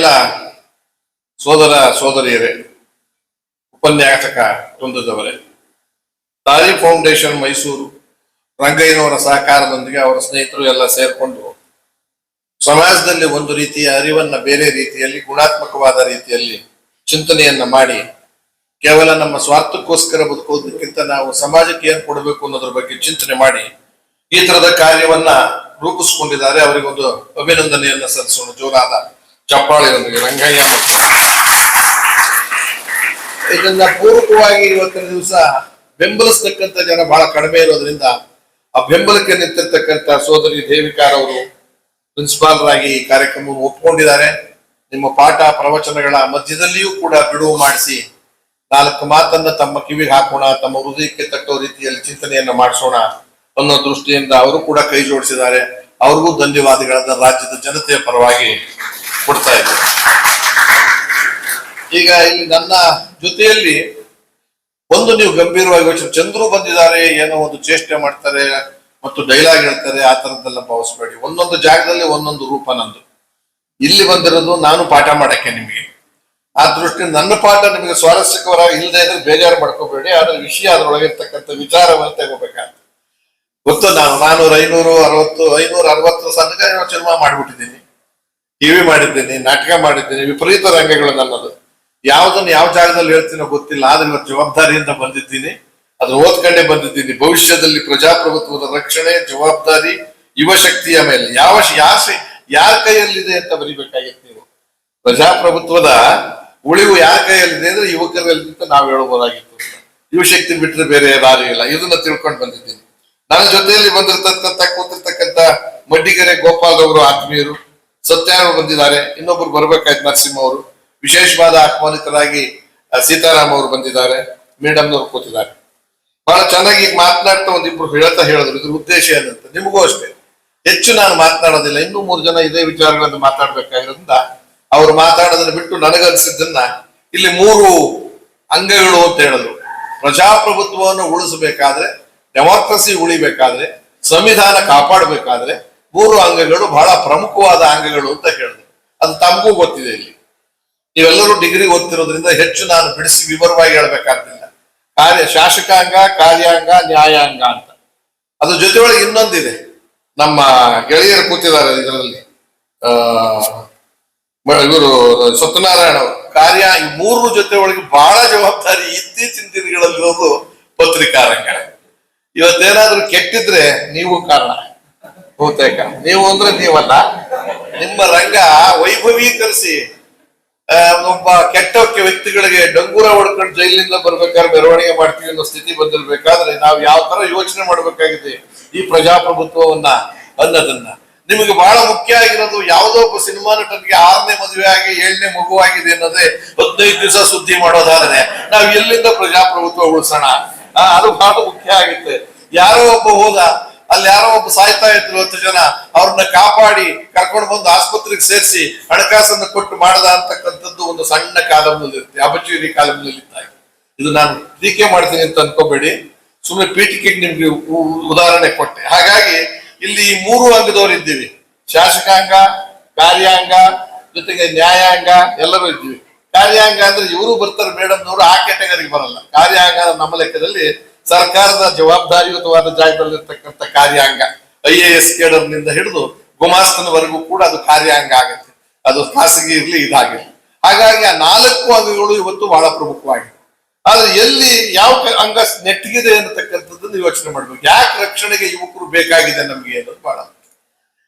ಎಲ್ಲ ಸೋದರ ಸೋದರಿಯರೇ, ಉಪನ್ಯಾಸಕ ವೃಂದದವರೇ ತಾರಿ ಫೌಂಡೇಶನ್ ಮೈಸೂರು, ರಂಗಯ್ಯನವರ ಸಹಕಾರದೊಂದಿಗೆ ಅವರ ಸ್ನೇಹಿತರು ಎಲ್ಲ ಸೇರಿಕೊಂಡು ಸಮಾಜದಲ್ಲಿ ಒಂದು ರೀತಿಯ ಅರಿವನ್ನ ಬೇರೆ ರೀತಿಯಲ್ಲಿ, ಗುಣಾತ್ಮಕವಾದ ರೀತಿಯಲ್ಲಿ ಚಿಂತನೆಯನ್ನ ಮಾಡಿ, ಕೇವಲ ನಮ್ಮ ಸ್ವಾರ್ಥಕ್ಕೋಸ್ಕರ ಬದುಕೋದಕ್ಕಿಂತ ನಾವು ಸಮಾಜಕ್ಕೆ ಏನು ಕೊಡಬೇಕು ಅನ್ನೋದ್ರ ಬಗ್ಗೆ ಚಿಂತನೆ ಮಾಡಿ, ಈ ತರದ ಕಾರ್ಯವನ್ನ ರೂಪಿಸ್ಕೊಂಡಿದ್ದಾರೆ. ಅವರಿಗೊಂದು ಅಭಿನಂದನೆಯನ್ನ ಸಲ್ಲಿಸೋಣ. ಜೋರಾದ ಚಪ್ಪಾಳೆಯೊಂದಿಗೆ, ರಂಗಯ್ಯ ಮತ್ತು ಇದನ್ನ ಪೂರಕವಾಗಿ ಇವತ್ತಿನ ದಿವಸ ಬೆಂಬಲಿಸ್ತಕ್ಕಂಥ ಜನ ಬಹಳ ಕಡಿಮೆ ಇರೋದ್ರಿಂದ ಆ ಬೆಂಬಲಕ್ಕೆ ನಿಂತಿರ್ತಕ್ಕಂಥ ಸೋದರಿ ದೇವಿಕಾರ್ ಅವರು ಪ್ರಿನ್ಸಿಪಾಲರಾಗಿ ಈ ಕಾರ್ಯಕ್ರಮವನ್ನು ಒಪ್ಕೊಂಡಿದ್ದಾರೆ. ನಿಮ್ಮ ಪಾಠ ಪ್ರವಚನಗಳ ಮಧ್ಯದಲ್ಲಿಯೂ ಕೂಡ ಬಿಡುವು ಮಾಡಿಸಿ ನಾಲ್ಕು ಮಾತನ್ನ ತಮ್ಮ ಕಿವಿಗೆ ಹಾಕೋಣ, ತಮ್ಮ ಹೃದಯಕ್ಕೆ ತಟ್ಟೋ ರೀತಿಯಲ್ಲಿ ಚಿಂತನೆಯನ್ನ ಮಾಡಿಸೋಣ ಅನ್ನೋ ದೃಷ್ಟಿಯಿಂದ ಅವರು ಕೂಡ ಕೈ ಜೋಡಿಸಿದ್ದಾರೆ. ಅವ್ರಿಗೂ ಧನ್ಯವಾದಗಳನ್ನ ರಾಜ್ಯದ ಜನತೆಯ ಪರವಾಗಿ ಕೊಡ್ತಾ ಇದ್ದೆ. ಈಗ ಇಲ್ಲಿ ನನ್ನ ಜೊತೆಯಲ್ಲಿ ಒಂದು ನೀವು ಗಂಭೀರವಾಗಿ ಯೋಚನೆ ಚಂದ್ರು ಬಂದಿದ್ದಾರೆ, ಏನೋ ಒಂದು ಚೇಷ್ಟೆ ಮಾಡ್ತಾರೆ ಮತ್ತು ಡೈಲಾಗ್ ಹೇಳ್ತಾರೆ, ಆ ತರದ್ದೆಲ್ಲ ಭಾವಿಸ್ಬೇಡಿ. ಒಂದೊಂದು ಜಾಗದಲ್ಲಿ ಒಂದೊಂದು ರೂಪ ನಂದು. ಇಲ್ಲಿ ಬಂದಿರೋದು ನಾನು ಪಾಠ ಮಾಡಕ್ಕೆ ನಿಮಗೆ. ಆ ದೃಷ್ಟಿ ನನ್ನ ಪಾಠ ನಿಮಗೆ ಸ್ವಾರಸ್ಯಕರವಾಗಿ ಇಲ್ಲದೆ ಇದ್ರೆ ಬೇಜಾರು ಮಾಡ್ಕೋಬೇಡಿ, ಆದ್ರೆ ವಿಷಯ ಅದರೊಳಗೆ ಇರ್ತಕ್ಕಂಥ ವಿಚಾರವನ್ನು ತಗೋಬೇಕಾಗ್ತದೆ ಗೊತ್ತು ನಾನು ನಾನೂರ ಐನೂರು ಅರವತ್ತು, ಐನೂರ ಅರವತ್ತು ಏನೋ ಸಿನಿಮಾ ಮಾಡ್ಬಿಟ್ಟಿದ್ದೀನಿ. ಟಿವಿ ಮಾಡಿದ್ದೇನೆ, ನಾಟಕ ಮಾಡಿದ್ದೇನೆ, ವಿಪರೀತ ರಂಗಗಳು ನನ್ನದು. ಯಾವ್ದನ್ನು ಯಾವ ಜಾಗದಲ್ಲಿ ಹೇಳ್ತೀನೋ ಗೊತ್ತಿಲ್ಲ, ಆದ್ರೆ ಇವತ್ತು ಜವಾಬ್ದಾರಿಯಿಂದ ಬಂದಿದ್ದೀನಿ. ಅದನ್ನ ಓದ್ಕೊಂಡೇ ಬಂದಿದ್ದೀನಿ. ಭವಿಷ್ಯದಲ್ಲಿ ಪ್ರಜಾಪ್ರಭುತ್ವದ ರಕ್ಷಣೆ, ಜವಾಬ್ದಾರಿ, ಯುವ ಶಕ್ತಿಯ ಮೇಲೆ. ಯಾವ ಯಾಸೆ ಯಾರ ಕೈಯಲ್ಲಿದೆ ಅಂತ ಬರಿಬೇಕಾಗಿತ್ತು ನೀವು? ಪ್ರಜಾಪ್ರಭುತ್ವದ ಉಳಿವು ಯಾರ ಕೈಯಲ್ಲಿದೆ ಅಂದ್ರೆ ಯುವಕರಲ್ಲಿ ಅಂತ ನಾವು ಹೇಳ್ಬೋದಾಗಿತ್ತು ಯುವ ಶಕ್ತಿ ಬಿಟ್ಟರೆ ಬೇರೆ ದಾರಿ ಇಲ್ಲ. ಇದನ್ನ ತಿಳ್ಕೊಂಡು ಬಂದಿದ್ದೀನಿ. ನನ್ನ ಜೊತೆಯಲ್ಲಿ ಬಂದಿರತಕ್ಕಂತ ಕೂತಿರ್ತಕ್ಕಂತ ಮಡ್ಡಿಗೆರೆ ಗೋಪಾಲ್ ಅವರು ಆತ್ಮೀಯರು ಸತ್ಯಾರು ಬಂದಿದ್ದಾರೆ. ಇನ್ನೊಬ್ರು ಬರ್ಬೇಕಾಯ್ತು ನರಸಿಂಹ ಅವರು. ವಿಶೇಷವಾದ ಆಹ್ವಾನಿತರಾಗಿ ಸೀತಾರಾಮ್ ಅವರು ಬಂದಿದ್ದಾರೆ. ಮೇಡಮ್ನವ್ರು ಕೂತಿದ್ದಾರೆ. ಬಹಳ ಚೆನ್ನಾಗಿ ಈಗ ಮಾತನಾಡ್ತಾ ಒಂದಿಬ್ರು ಹೇಳ್ತಾ ಹೇಳಿದ್ರು. ಇದ್ರ ಉದ್ದೇಶ ಏನಂತ ನಿಮಗೂ ಅಷ್ಟೇ. ಹೆಚ್ಚು ನಾನು ಮಾತನಾಡೋದಿಲ್ಲ. ಇನ್ನೂ ಮೂರು ಜನ ಇದೇ ವಿಚಾರಗಳನ್ನು ಮಾತಾಡ್ಬೇಕಾಗಿರೋದ್ರಿಂದ ಅವ್ರು ಮಾತಾಡೋದನ್ನ ಬಿಟ್ಟು ನನಗನ್ಸಿದ್ದನ್ನ ಇಲ್ಲಿ ಮೂರು ಅಂಗಗಳು ಅಂತ ಹೇಳಿದ್ರು. ಪ್ರಜಾಪ್ರಭುತ್ವವನ್ನು ಉಳಿಸಬೇಕಾದ್ರೆ ಡೆಮಾಕ್ರಸಿ ಉಳಿಬೇಕಾದ್ರೆ, ಸಂವಿಧಾನ ಕಾಪಾಡಬೇಕಾದ್ರೆ ಮೂರು ಅಂಗಗಳು ಬಹಳ ಪ್ರಮುಖವಾದ ಅಂಗಗಳು ಅಂತ ಹೇಳಿದ್ರು ಅದು ತಮಗೂ ಗೊತ್ತಿದೆ ಇಲ್ಲಿ. ನೀವೆಲ್ಲರೂ ಡಿಗ್ರಿ ಓದ್ತಿರೋದ್ರಿಂದ ಹೆಚ್ಚು ನಾನು ಬಿಡಿಸಿ ವಿವರವಾಗಿ ಹೇಳ್ಬೇಕಾಗ್ತಿಲ್ಲ. ಕಾರ್ಯ ಶಾಸಕಾಂಗ, ಕಾರ್ಯಾಂಗ, ನ್ಯಾಯಾಂಗ ಅಂತ. ಅದ್ರ ಜೊತೆಯೊಳಗೆ ಇನ್ನೊಂದಿದೆ. ನಮ್ಮ ಗೆಳೆಯರು ಕೂತಿದ್ದಾರೆ ಇದರಲ್ಲಿ. ಇವರು, ಸತ್ಯನಾರಾಯಣ ಅವರು. ಕಾರ್ಯ ಈ ಮೂರು ಜೊತೆ ಒಳಗೆ ಬಹಳ ಜವಾಬ್ದಾರಿ ಇತ್ತೀಚಿನ ದಿನಗಳಲ್ಲಿರೋದು ಪತ್ರಿಕಾರಂಗ ಇವತ್ತೇನಾದ್ರೂ ಕೆಟ್ಟಿದ್ರೆ ನೀವು ಕಾರಣ. ಬಹುತೇಕ. ನೀವು ಅಂದ್ರೆ ನೀವಲ್ಲ, ನಿಮ್ಮ ರಂಗ ವೈಭವೀಕರಿಸಿ ಒಬ್ಬ ಕೆಟ್ಟ ವ್ಯಕ್ತಿಗಳಿಗೆ ಡಂಗೂರ ಹೊಡ್ಕೊಂಡು ಜೈಲಿನಿಂದ ಬರ್ಬೇಕಾದ್ರೆ ಮೆರವಣಿಗೆ ಮಾಡ್ತೀವಿ ಅನ್ನೋ ಸ್ಥಿತಿ ಬಂದಿರ್ಬೇಕಾದ್ರೆ ನಾವು ಯಾವ ತರ ಯೋಚನೆ ಮಾಡ್ಬೇಕಾಗಿದೆ ಈ ಪ್ರಜಾಪ್ರಭುತ್ವವನ್ನ ಅನ್ನೋದನ್ನ. ನಿಮಗೆ ಬಹಳ ಮುಖ್ಯ ಆಗಿರೋದು ಯಾವುದೋ ಒಬ್ಬ ಸಿನಿಮಾ ನಟನಿಗೆ ಆರನೇ ಮದುವೆ ಆಗಿ ಏಳನೇ ಮಗುವಾಗಿದೆ ಅನ್ನೋದೇ ಹದಿನೈದು ದಿವಸ ಸುದ್ದಿ ಮಾಡೋದಾದ್ರೆ ನಾವು ಎಲ್ಲಿಂದ ಪ್ರಜಾಪ್ರಭುತ್ವ ಉಳಿಸೋಣ? ಅದು ಬಹಳ ಮುಖ್ಯ ಆಗುತ್ತೆ. ಯಾರೋ ಒಬ್ಬ ಹೋದ ಅಲ್ಲಿ ಯಾರೋ ಒಬ್ಬ ಸಾಯ್ತಾ ಇದ್ರು ಹತ್ತು ಜನ, ಅವ್ರನ್ನ ಕಾಪಾಡಿ ಕರ್ಕೊಂಡು ಬಂದು ಆಸ್ಪತ್ರೆಗೆ ಸೇರಿಸಿ ಹಣಕಾಸನ್ನು ಕೊಟ್ಟು ಮಾಡದ ಅಂತಕ್ಕಂಥದ್ದು ಒಂದು ಸಣ್ಣ ಕಾಲಂನಲ್ಲಿ ಇರುತ್ತೆ. ಅಬಚೂರಿ ಕಾಲಂನಲ್ಲಿ ಇದ್ದಾಗ ಇದು ನಾನು ಟೀಕೆ ಮಾಡ್ತೀನಿ ಅಂತ ಅನ್ಕೋಬೇಡಿ. ಸುಮ್ಮನೆ ಪೀಠಿಕೆಗೆ ನಿಮ್ಗೆ ಉದಾಹರಣೆ ಕೊಟ್ಟೆ. ಹಾಗಾಗಿ ಇಲ್ಲಿ ಈ ಮೂರು ಅಂಗದವ್ರು ಇದ್ದೀವಿ. ಶಾಸಕಾಂಗ, ಕಾರ್ಯಾಂಗ, ಜೊತೆಗೆ ನ್ಯಾಯಾಂಗ, ಎಲ್ಲರೂ ಇದ್ದೀವಿ. ಕಾರ್ಯಾಂಗ ಅಂದ್ರೆ ಇವರು ಬರ್ತಾರೆ ಮೇಡಮ್ನವರು, ಆ ಕೆಟಗರಿಗೆ ಬರಲ್ಲ. ಕಾರ್ಯಾಂಗ ನಮ್ಮ ಲೆಕ್ಕದಲ್ಲಿ ಸರ್ಕಾರದ ಜವಾಬ್ದಾರಿಯುತವಾದ ಜಾಗದಲ್ಲಿರ್ತಕ್ಕಂಥ ಕಾರ್ಯಾಂಗ, ಐ ಎ ಎಸ್ ಕೇಡರ್ನಿಂದ ಹಿಡಿದು ಗುಮಾಸ್ತನವರೆಗೂ ಕೂಡ ಅದು ಕಾರ್ಯಾಂಗ ಆಗುತ್ತೆ. ಅದು ಖಾಸಗಿ ಇರಲಿ ಇದಾಗಿರಲಿ. ಹಾಗಾಗಿ ಆ ನಾಲ್ಕು ಅಂಗಗಳು ಇವತ್ತು ಬಹಳ ಪ್ರಮುಖವಾಗಿದೆ ಆದ್ರೆ ಎಲ್ಲಿ ಯಾವ ಅಂಗ ನೆಟ್ಟಿಗಿದೆ ಅನ್ನತಕ್ಕಂಥದ್ದನ್ನು ಯೋಚನೆ ಮಾಡಬೇಕು. ಯಾಕೆ ರಕ್ಷಣೆಗೆ ಯುವಕರು ಬೇಕಾಗಿದೆ ನಮಗೆ ಅನ್ನೋದು ಬಹಳ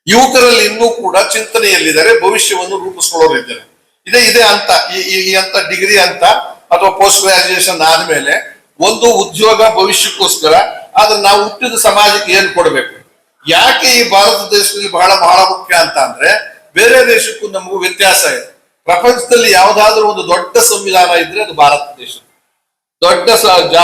ಯುವಕರಲ್ಲಿ ಇನ್ನೂ ಕೂಡ ಚಿಂತನೆಯಲ್ಲಿದ್ದಾರೆ, ಭವಿಷ್ಯವನ್ನು ರೂಪಿಸ್ಕೊಳ್ಳೋರು ಇದ್ದಾರೆ. ಇದೇ, ಇದೆ ಅಂತ ಈ ಅಂತ ಡಿಗ್ರಿ ಅಂತ ಅಥವಾ ಪೋಸ್ಟ್ ಗ್ರಾಜುಯೇಷನ್ ಆದ್ಮೇಲೆ ಒಂದು ಉದ್ಯೋಗ ಭವಿಷ್ಯಕ್ಕೋಸ್ಕರ, ಆದ್ರೆ ನಾವು ಹುಟ್ಟಿದ ಸಮಾಜಕ್ಕೆ ಏನ್ ಕೊಡ್ಬೇಕು? ಯಾಕೆ ಈ ಭಾರತ ದೇಶದಲ್ಲಿ ಬಹಳ ಬಹಳ ಮುಖ್ಯ ಅಂತ ಅಂದ್ರೆ, ಬೇರೆ ದೇಶಕ್ಕೂ ನಮಗೂ ವ್ಯತ್ಯಾಸ ಇದೆ. ಪ್ರಪಂಚದಲ್ಲಿ ಯಾವ್ದಾದ್ರೂ ಒಂದು ದೊಡ್ಡ ಸಂವಿಧಾನ ಇದ್ರೆ ಅದು ಭಾರತ ದೇಶ. ದೊಡ್ಡ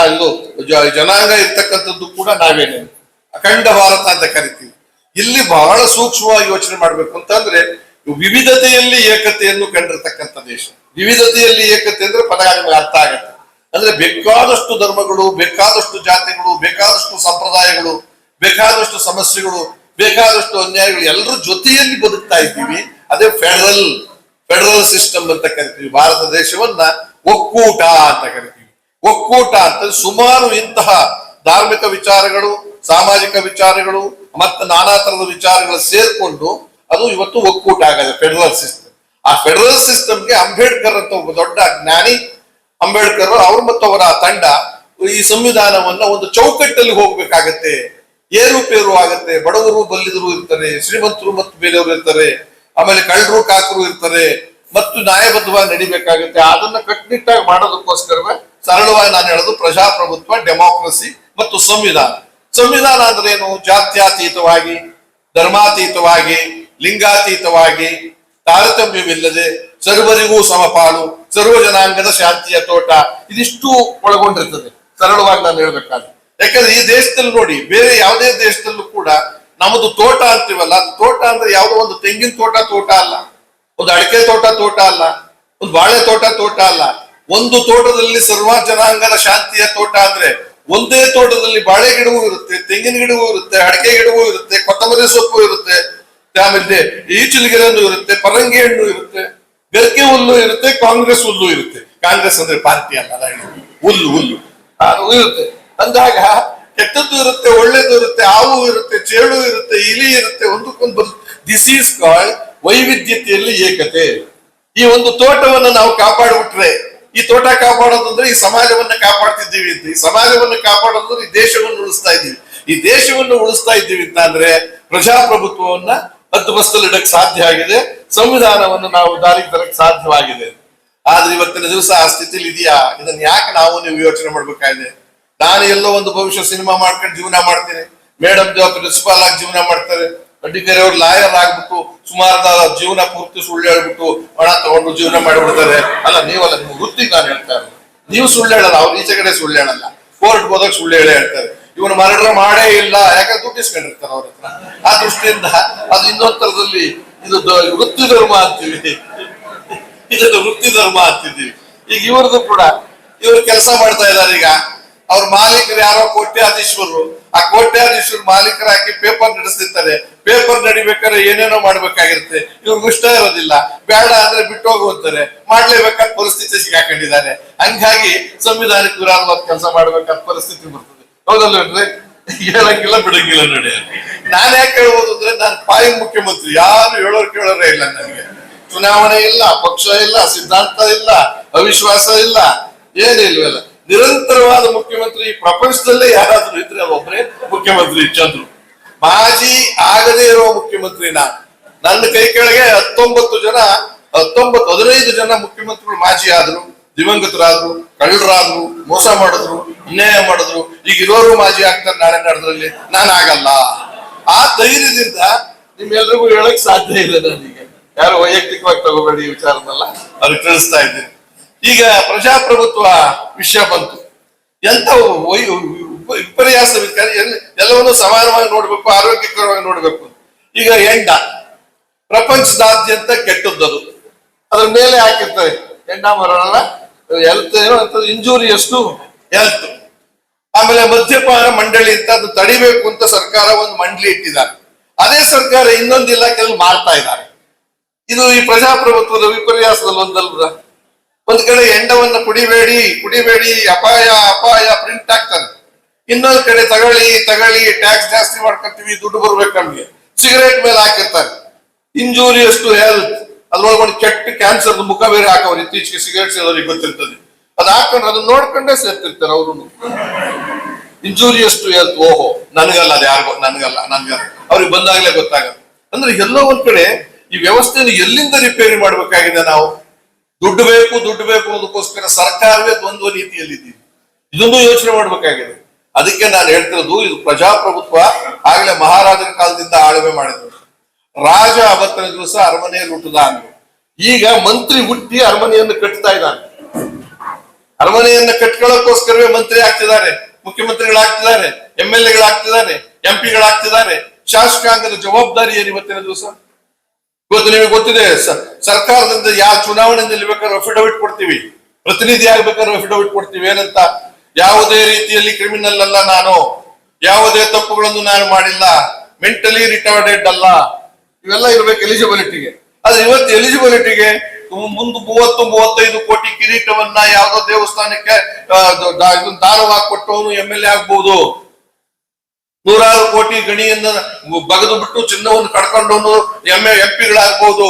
ಇದು ಜನಾಂಗ ಇರ್ತಕ್ಕಂಥದ್ದು ಕೂಡ ನಾವೇನೆ. ಅಖಂಡ ಭಾರತ ಅಂತ ಕರಿತೀವಿ. ಇಲ್ಲಿ ಬಹಳ ಸೂಕ್ಷ್ಮವಾಗಿ ಯೋಚನೆ ಮಾಡ್ಬೇಕು ಅಂತಂದ್ರೆ ವಿವಿಧತೆಯಲ್ಲಿ ಏಕತೆಯನ್ನು ಕಂಡಿರ್ತಕ್ಕಂಥ ದೇಶ. ವಿವಿಧತೆಯಲ್ಲಿ ಏಕತೆ ಅಂದ್ರೆ ಪದ ಅರ್ಥ ಆಗತ್ತೆ. ಅಂದ್ರೆ ಬೇಕಾದಷ್ಟು ಧರ್ಮಗಳು, ಬೇಕಾದಷ್ಟು ಜಾತಿಗಳು, ಬೇಕಾದಷ್ಟು ಸಂಪ್ರದಾಯಗಳು, ಬೇಕಾದಷ್ಟು ಸಮಸ್ಯೆಗಳು, ಬೇಕಾದಷ್ಟು ಅನ್ಯಾಯಗಳು ಎಲ್ಲರ ಜೊತೆಯಲ್ಲಿ ಬದುಕ್ತಾ ಇದ್ದೀವಿ. ಅದೇ ಫೆಡರಲ್ ಫೆಡರಲ್ ಸಿಸ್ಟಮ್ ಅಂತ ಕರಿತೀವಿ. ಭಾರತ ದೇಶವನ್ನ ಒಕ್ಕೂಟ ಅಂತ ಕರಿತೀವಿ. ಒಕ್ಕೂಟ ಅಂತ ಸುಮಾರು ಇಂತಹ ಧಾರ್ಮಿಕ ವಿಚಾರಗಳು, ಸಾಮಾಜಿಕ ವಿಚಾರಗಳು, ಮತ್ತೆ ನಾನಾ ತರದ ವಿಚಾರಗಳು ಸೇರ್ಕೊಂಡು ಅದು ಇವತ್ತು ಒಕ್ಕೂಟ ಆಗಲ್ಲ ಫೆಡರಲ್ ಸಿಸ್ಟಮ್. ಆ ಫೆಡರಲ್ ಸಿಸ್ಟಮ್ಗೆ ಅಂಬೇಡ್ಕರ್ ಅಂತ ಒಬ್ಬ ದೊಡ್ಡ ಜ್ಞಾನಿ ಅಂಬೇಡ್ಕರ್ ಅವರು ಮತ್ತು ಅವರ ತಂಡ ಈ ಸಂವಿಧಾನವನ್ನ ಒಂದು ಚೌಕಟ್ಟಲ್ಲಿ ಹೋಗ್ಬೇಕಾಗತ್ತೆ. ಏರುಪೇರು ಆಗತ್ತೆ. ಬಡವರು ಬಲ್ಲಿದರು ಇರ್ತಾರೆ, ಶ್ರೀಮಂತರು ಮತ್ತು ಬೇರೆಯವರು ಇರ್ತಾರೆ, ಆಮೇಲೆ ಕಳ್ಳರು ಕಾಕರು ಇರ್ತಾರೆ ಮತ್ತು ನ್ಯಾಯಬದ್ಧವಾಗಿ ನಡಿಬೇಕಾಗುತ್ತೆ. ಅದನ್ನ ಕಟ್ಟುನಿಟ್ಟಾಗಿ ಮಾಡೋದಕ್ಕೋಸ್ಕರವೇ ಸರಳವಾಗಿ ನಾನು ಹೇಳೋದು ಪ್ರಜಾಪ್ರಭುತ್ವ, ಡೆಮಾಕ್ರಸಿ ಮತ್ತು ಸಂವಿಧಾನ. ಸಂವಿಧಾನ ಅಂದ್ರೆ ಏನು? ಜಾತ್ಯಾತೀತವಾಗಿ, ಧರ್ಮಾತೀತವಾಗಿ, ಲಿಂಗಾತೀತವಾಗಿ, ತಾರತಮ್ಯವಿಲ್ಲದೆ ಸರ್ವರಿಗೂ ಸಮಪಾಲು ಸರ್ವ ಜನಾಂಗದ ಶಾಂತಿಯ ತೋಟ, ಇದಿಷ್ಟು ಒಳಗೊಂಡಿರ್ತದೆ. ಸರಳವಾಗಿ ನಾನು ಹೇಳ್ಬೇಕಾದ್ರೆ. ಯಾಕಂದ್ರೆ ಈ ದೇಶದಲ್ಲಿ ನೋಡಿ, ಬೇರೆ ಯಾವುದೇ ದೇಶದಲ್ಲೂ ಕೂಡ ನಮ್ಮದು ತೋಟ ಅಂತೀವಲ್ಲ ತೋಟ ಅಂದ್ರೆ ಯಾವುದೋ ಒಂದು ತೆಂಗಿನ ತೋಟ ತೋಟ ಅಲ್ಲ. ಒಂದು ಅಡಿಕೆ ತೋಟ ತೋಟ ಅಲ್ಲ. ಒಂದು ಬಾಳೆ ತೋಟ ತೋಟ ಅಲ್ಲ. ಒಂದು ತೋಟದಲ್ಲಿ ಸರ್ವ ಜನಾಂಗದ ಶಾಂತಿಯ ತೋಟ ಅಂದ್ರೆ ಒಂದೇ ತೋಟದಲ್ಲಿ ಬಾಳೆ ಗಿಡವೂ ಇರುತ್ತೆ, ತೆಂಗಿನ ಗಿಡವೂ ಇರುತ್ತೆ, ಅಡಿಕೆ ಗಿಡವೂ ಇರುತ್ತೆ, ಕೊತ್ತಂಬರಿ ಸೊಪ್ಪು ಇರುತ್ತೆ, ಆಮೇಲೆ ಈಚಲಿಗೆ ಇರುತ್ತೆ, ಪರಂಗಿ ಹಣ್ಣು ಇರುತ್ತೆ. ಗರ್ಕೆ ಹುಲ್ಲು ಇರುತ್ತೆ, ಕಾಂಗ್ರೆಸ್ ಹುಲ್ಲು ಇರುತ್ತೆ. ಕಾಂಗ್ರೆಸ್ ಅಂದ್ರೆ ಪಾರ್ಟಿ ಅಲ್ಲ. ಹುಲ್ಲು ಹುಲ್ಲು. ಇರುತ್ತೆ. ಅಂದಾಗ ಕೆಟ್ಟದ್ದು ಇರುತ್ತೆ, ಒಳ್ಳೇದು ಇರುತ್ತೆ, ಹಾವು ಇರುತ್ತೆ ಚೇಳು ಇರುತ್ತೆ, ಇಲಿ ಇರುತ್ತೆ, ಒಂದಕ್ಕೊಂದು ದಿಸ್ ಈಸ್ ಕಾಲ್ಡ್ ವೈವಿಧ್ಯತೆಯಲ್ಲಿ ಏಕತೆ. ಈ ಒಂದು ತೋಟವನ್ನು ನಾವು ಕಾಪಾಡಿಬಿಟ್ರೆ, ಈ ತೋಟ ಕಾಪಾಡೋದಂದ್ರೆ ಈ ಸಮಾಜವನ್ನ ಕಾಪಾಡ್ತಿದ್ದೀವಿ ಅಂತ. ಈ ಸಮಾಜವನ್ನು ಕಾಪಾಡೋದಂದ್ರೆ ಈ ದೇಶವನ್ನು ಉಳಿಸ್ತಾ ಇದ್ದೀವಿ. ಈ ದೇಶವನ್ನು ಉಳಿಸ್ತಾ ಇದ್ದೀವಿ ಅಂತ ಅಂದ್ರೆ ಪ್ರಜಾಪ್ರಭುತ್ವವನ್ನ ಹದ್ದುಬಸ್ತಲ್ಲಿ ಇಡಕ್ ಸಾಧ್ಯ ಆಗಿದೆ. ಸಂವಿಧಾನವನ್ನು ನಾವು ದಾರಿಗೆ ತರಕ್ಕೆ ಸಾಧ್ಯವಾಗಿದೆ. ಆದ್ರೆ ಇವತ್ತಿನ ದಿವಸ ಆ ಸ್ಥಿತಿಲಿ ಇದೆಯಾ? ಇದನ್ನ ಯಾಕೆ ನಾವು ನೀವು ಯೋಚನೆ ಮಾಡ್ಬೇಕಾಗಿದೆ? ನಾನು ಎಲ್ಲೋ ಒಂದು ಭವಿಷ್ಯ ಸಿನಿಮಾ ಮಾಡ್ಕೊಂಡು ಜೀವನ ಮಾಡ್ತೀನಿ. ಮೇಡಮ್ ದೇವ್ ಪ್ರಿನ್ಸಿಪಾಲ್ ಆಗಿ ಜೀವನ ಮಾಡ್ತಾರೆ. ಅಡ್ಡಿಕೆರೆ ಅವ್ರು ಲಾಯರ್ ಆಗ್ಬಿಟ್ಟು ಸುಮಾರು ಜೀವನ ಪೂರ್ತಿ ಸುಳ್ಳು ಹೇಳ್ಬಿಟ್ಟು ಹಣ ತಗೊಂಡು ಜೀವನ ಮಾಡಿಬಿಡ್ತಾರೆ. ಅಲ್ಲ, ನೀವಲ್ಲ, ನಿಮ್ಮ ವೃತ್ತಿ ನಾನು ಹೇಳ್ತಾ ಇರೋದು. ನೀವು ಸುಳ್ಳು ಹೇಳಲ್ಲ ಅವ್ರು ಈಚೆ ಕಡೆ ಸುಳ್ಳು ಹೇಳಲ್ಲ ಕೋರ್ಟ್ ಹೋದಾಗ ಸುಳ್ಳು ಹೇಳೇ ಹೇಳ್ತಾರೆ. ಇವನು ಮರಡ್ರ ಮಾಡೇ ಇಲ್ಲ. ಯಾಕಂದ್ರೆ ದುಡ್ಡು ಇಸ್ಕೊಂಡಿರ್ತಾರೆ ಅವ್ರ ಹತ್ರ. ಆ ದೃಷ್ಟಿಯಿಂದ ಅದು ಇನ್ನೊಂದು ತರದಲ್ಲಿ ಇದು ವೃತ್ತಿ ಧರ್ಮ ಅಂತೀವಿ. ಇದನ್ನು ವೃತ್ತಿ ಧರ್ಮ ಅಂತಿದ್ದೀವಿ. ಈಗ ಇವ್ರದ್ದು ಕೂಡ, ಇವರು ಕೆಲಸ ಮಾಡ್ತಾ ಇದ್ದಾರೆ ಈಗ. ಅವ್ರ ಮಾಲೀಕರು ಯಾರೋ ಕೋಟ್ಯಾಧೀಶ್ವರರು ಆ ಕೋಟ್ಯಾಧೀಶ್ವರ ಮಾಲೀಕರಾಗಿ ಪೇಪರ್ ನಡೆಸ್ತಿರ್ತಾರೆ. ಪೇಪರ್ ನಡಿಬೇಕಾದ್ರೆ ಏನೇನೋ ಮಾಡ್ಬೇಕಾಗಿರುತ್ತೆ. ಇವ್ರಿಗೆ ಇಷ್ಟ ಇರೋದಿಲ್ಲ. ಬೇಡ ಅಂದ್ರೆ ಬಿಟ್ಟು ಹೋಗುವಂತಾರೆ ಮಾಡ್ಲೇಬೇಕಾದ ಪರಿಸ್ಥಿತಿ ಸಿಗಾಕೊಂಡಿದ್ದಾರೆ. ಹಂಗಾಗಿ ಸಂವಿಧಾನಕ್ಕೆ ವಿರೋಧವಾದ ಕೆಲಸ ಮಾಡ್ಬೇಕಾದ ಪರಿಸ್ಥಿತಿ ಬರ್ತದೆ. ಹೌದಲ್ವೇನ್ರಿ? ಹೇಳಂಗಿಲ್ಲ ಬಿಡಂಗಿಲ್ಲ ನೋಡಿ. ನಾನು ಯಾಕೆ ಹೇಳ್ಬೋದು ಅಂದ್ರೆ ನಾನು ಪಾಯಿ ಮುಖ್ಯಮಂತ್ರಿ, ಯಾರು ಹೇಳೋರು ಕೇಳೋರೇ ಇಲ್ಲ ನನಗೆ. ಚುನಾವಣೆ ಇಲ್ಲ, ಪಕ್ಷ ಇಲ್ಲ, ಸಿದ್ಧಾಂತ ಇಲ್ಲ, ಅವಿಶ್ವಾಸ ಇಲ್ಲ ಏನಿಲ್ವಲ್ಲ ನಿರಂತರವಾದ ಮುಖ್ಯಮಂತ್ರಿ ಈ ಪ್ರಪಂಚದಲ್ಲೇ ಯಾರಾದ್ರೂ ಇದ್ರೆ ಒಬ್ಬರೇ ಮುಖ್ಯಮಂತ್ರಿ ಚಂದ್ರು. ಮಾಜಿ ಆಗದೇ ಇರುವ ಮುಖ್ಯಮಂತ್ರಿ ನಾನು. ನನ್ನ ಕೈ ಕೆಳಗೆ ಹತ್ತೊಂಬತ್ತು ಜನ, ಹತ್ತೊಂಬತ್ತು, ಹದಿನೈದು ಜನ ಮುಖ್ಯಮಂತ್ರಿಗಳು ಮಾಜಿ ಆದ್ರು. ದಿವಂಗತರಾದ್ರು, ಕಳ್ಳರಾದ್ರು, ಮೋಸ ಮಾಡಿದ್ರು, ಅನ್ಯಾಯ ಮಾಡಿದ್ರು, ಈಗ ಇರೋರು ಮಾಜಿ ಆಗ್ತಾರೆ ನಾಳೆ ನಾಡದ್ರಲ್ಲಿ ನಾನು ಆಗಲ್ಲ ಆ ಧೈರ್ಯದಿಂದ ನಿಮ್ಮೆಲ್ರಿಗೂ ಹೇಳಕ್ ಸಾಧ್ಯ ಇಲ್ಲ ನನಗೆ. ಯಾರು ವೈಯಕ್ತಿಕವಾಗಿ ತಗೋಬೇಡಿ ಈ ವಿಚಾರನೆಲ್ಲ ಅವ್ರಿಗೆ ತಿಳಿಸ್ತಾ ಇದ್ದೀನಿ. ಈಗ ಪ್ರಜಾಪ್ರಭುತ್ವ ವಿಷಯ ಬಂತು. ಎಂತ ವಿಪರ್ಯಾಸ ಎಲ್ಲವನ್ನೂ ಸಮಾನವಾಗಿ ನೋಡ್ಬೇಕು, ಆರೋಗ್ಯಕರವಾಗಿ ನೋಡ್ಬೇಕು. ಈಗ ಹೆಂಡ ಪ್ರಪಂಚದಾದ್ಯಂತ ಕೆಟ್ಟದ್ದು ಅದ್ರ ಮೇಲೆ ಹಾಕಿರ್ತಾರೆ ಹೆಂಡ ಮರಣ ಹೆಲ್ತ್ ಏನೋ ಅಂತ ಇಂಜೂರಿ ಎಷ್ಟು ಹೆಲ್ತ್ ಆಮೇಲೆ ಮದ್ಯಪಾನ ಮಂಡಳಿ ಅಂತ ಅದು ತಡಿಬೇಕು ಅಂತ ಸರ್ಕಾರ ಒಂದು ಮಂಡಳಿ ಇಟ್ಟಿದ್ದಾರೆ. ಅದೇ ಸರ್ಕಾರ ಇನ್ನೊಂದು ಇಲಾಖೆಯಲ್ಲಿ ಮಾಡ್ತಾ ಇದ್ದಾರೆ. ಇದು ಈ ಪ್ರಜಾಪ್ರಭುತ್ವದ ವಿಪರ್ಯಾಸದಲ್ಲಿ ಒಂದಲ್ವ ಒಂದ್ ಕಡೆ ಎಂಡವನ್ನ ಕುಡಿಬೇಡಿ ಕುಡಿಬೇಡಿ, ಅಪಾಯ ಅಪಾಯ ಪ್ರಿಂಟ್ ಆಗ್ತಾರೆ ಇನ್ನೊಂದ್ ಕಡೆ ತಗೊಳ್ಳಿ ತಗೊಳ್ಳಿ ಟ್ಯಾಕ್ಸ್ ಜಾಸ್ತಿ ಮಾಡ್ಕೊಂತೀವಿ ದುಡ್ಡು ಬರ್ಬೇಕು ನಮ್ಗೆ. ಸಿಗರೇಟ್ ಮೇಲೆ ಹಾಕಿರ್ತಾರೆ. ಇಂಜೂರಿ ಅಷ್ಟು ಹೆಲ್ತ್ ಅದ್ರೊಳಗೆ ಒಂದು ಕೆಟ್ಟ ಕ್ಯಾನ್ಸರ್ ಮುಖ ಬೇರೆ ಹಾಕೋರು ಇತ್ತೀಚೆಗೆ ಸಿಗರೇಟ್ ಸೇದೋರಿಗೆ ಗೊತ್ತಿರ್ತದೆ. ಅದ್ ಹಾಕೊಂಡ್ರೆ ಅದನ್ನ ನೋಡ್ಕೊಂಡೇ ಸೇರ್ತಿರ್ತಾರೆ ಅವರು. ಇಂಜೂರಿಯಸ್ ಟು ಹೆಲ್ತ್ ಓಹೋ, ನನಗಲ್ಲ ಅದು ಯಾರಿಗೋ, ನನಗಲ್ಲ ನನ್ಗ ಅವ್ರಿಗೆ ಬಂದಾಗ್ಲೇ ಗೊತ್ತಾಗಲ್ಲ. ಅಂದ್ರೆ ಎಲ್ಲೋ ಒಂದ್ ಕಡೆ ಈ ವ್ಯವಸ್ಥೆಯನ್ನು ಎಲ್ಲಿಂದ ರಿಪೇರಿ ಮಾಡ್ಬೇಕಾಗಿದೆ ನಾವು? ದುಡ್ಡು ಬೇಕು ದುಡ್ಡು ಬೇಕು ಅನ್ನೋದಕ್ಕೋಸ್ಕರ ಸರ್ಕಾರವೇ ದ್ವಂದ್ವ ನೀತಿಯಲ್ಲಿದ್ದೀವಿ ಇದೊಂದು ಯೋಚನೆ ಮಾಡ್ಬೇಕಾಗಿದೆ. ಅದಕ್ಕೆ ನಾನು ಹೇಳ್ತಿರೋದು, ಇದು ಪ್ರಜಾಪ್ರಭುತ್ವ ಆಗ್ಲೇ ಮಹಾರಾಜರ ಕಾಲದಿಂದ ಆಳ್ವೆ ಮಾಡಿದ್ರು. ರಾಜ ಅವತ್ತಿನ ದಿವಸ ಅರಮನೆಯನ್ನು ಹುಟ್ಟದ ಈಗ ಮಂತ್ರಿ ಹುಟ್ಟಿ ಅರಮನೆಯನ್ನು ಕಟ್ತಾ ಇದ್ದಾನೆ. ಅರಮನೆಯನ್ನ ಕಟ್ಕೊಳ್ಳೋಕೋಸ್ಕರವೇ ಮಂತ್ರಿ ಆಗ್ತಿದ್ದಾರೆ, ಮುಖ್ಯಮಂತ್ರಿಗಳಾಗ್ತಿದ್ದಾರೆ ಎಂ ಎಲ್ ಎಗಳಾಗ್ತಿದ್ದಾರೆ ಎಂ ಪಿಗಳಾಗ್ತಿದ್ದಾರೆ ಶಾಸಕಾಂಗದ ಜವಾಬ್ದಾರಿ ಏನು ಇವತ್ತಿನ ದಿವಸ? ಇವತ್ತು ನಿಮಗೆ ಗೊತ್ತಿದೆ ಸರ್ಕಾರದಿಂದ ಯಾವ ಚುನಾವಣೆ ನಿಲ್ಬೇಕಾದ್ರೆ ಅಫಿಡವಿಟ್ ಕೊಡ್ತೀವಿ? ಪ್ರತಿನಿಧಿ ಆಗ್ಬೇಕಾದ್ರೆ ಅಫಿಡವಿಟ್ ಕೊಡ್ತೀವಿ. ಏನಂತ? ಯಾವುದೇ ರೀತಿಯಲ್ಲಿ ಕ್ರಿಮಿನಲ್ ಅಲ್ಲ ನಾನು. ಯಾವುದೇ ತಪ್ಪುಗಳನ್ನು ನಾನು ಮಾಡಿಲ್ಲ. ಮೆಂಟಲಿ ರಿಟಾರ್ಡೆಡ್ ಅಲ್ಲ. ಇವೆಲ್ಲ ಇರಬೇಕು ಎಲಿಜಿಬಿಲಿಟಿಗೆ ಆದ್ರೆ ಇವತ್ತು ಎಲಿಜಿಬಿಲಿಟಿಗೆ ಮುಂದೆ ಮೂವತ್ತು, ಮೂವತ್ತೈದು ಕೋಟಿ ಕಿರೀಟವನ್ನ ಯಾವ್ದೋ ದೇವಸ್ಥಾನಕ್ಕೆ ದಾರವಾಗಿ ಕೊಟ್ಟವನು ಎಂ ಎಲ್ ಎ ಆಗ್ಬಹುದು ನೂರಾರು ಕೋಟಿ ಗಣಿಯನ್ನ ಬಗೆದು ಬಿಟ್ಟು ಚಿನ್ನವನ್ನು ಕಡ್ಕೊಂಡವನು ಎಂ ಎಂ ಪಿಗಳಾಗ್ಬಹುದು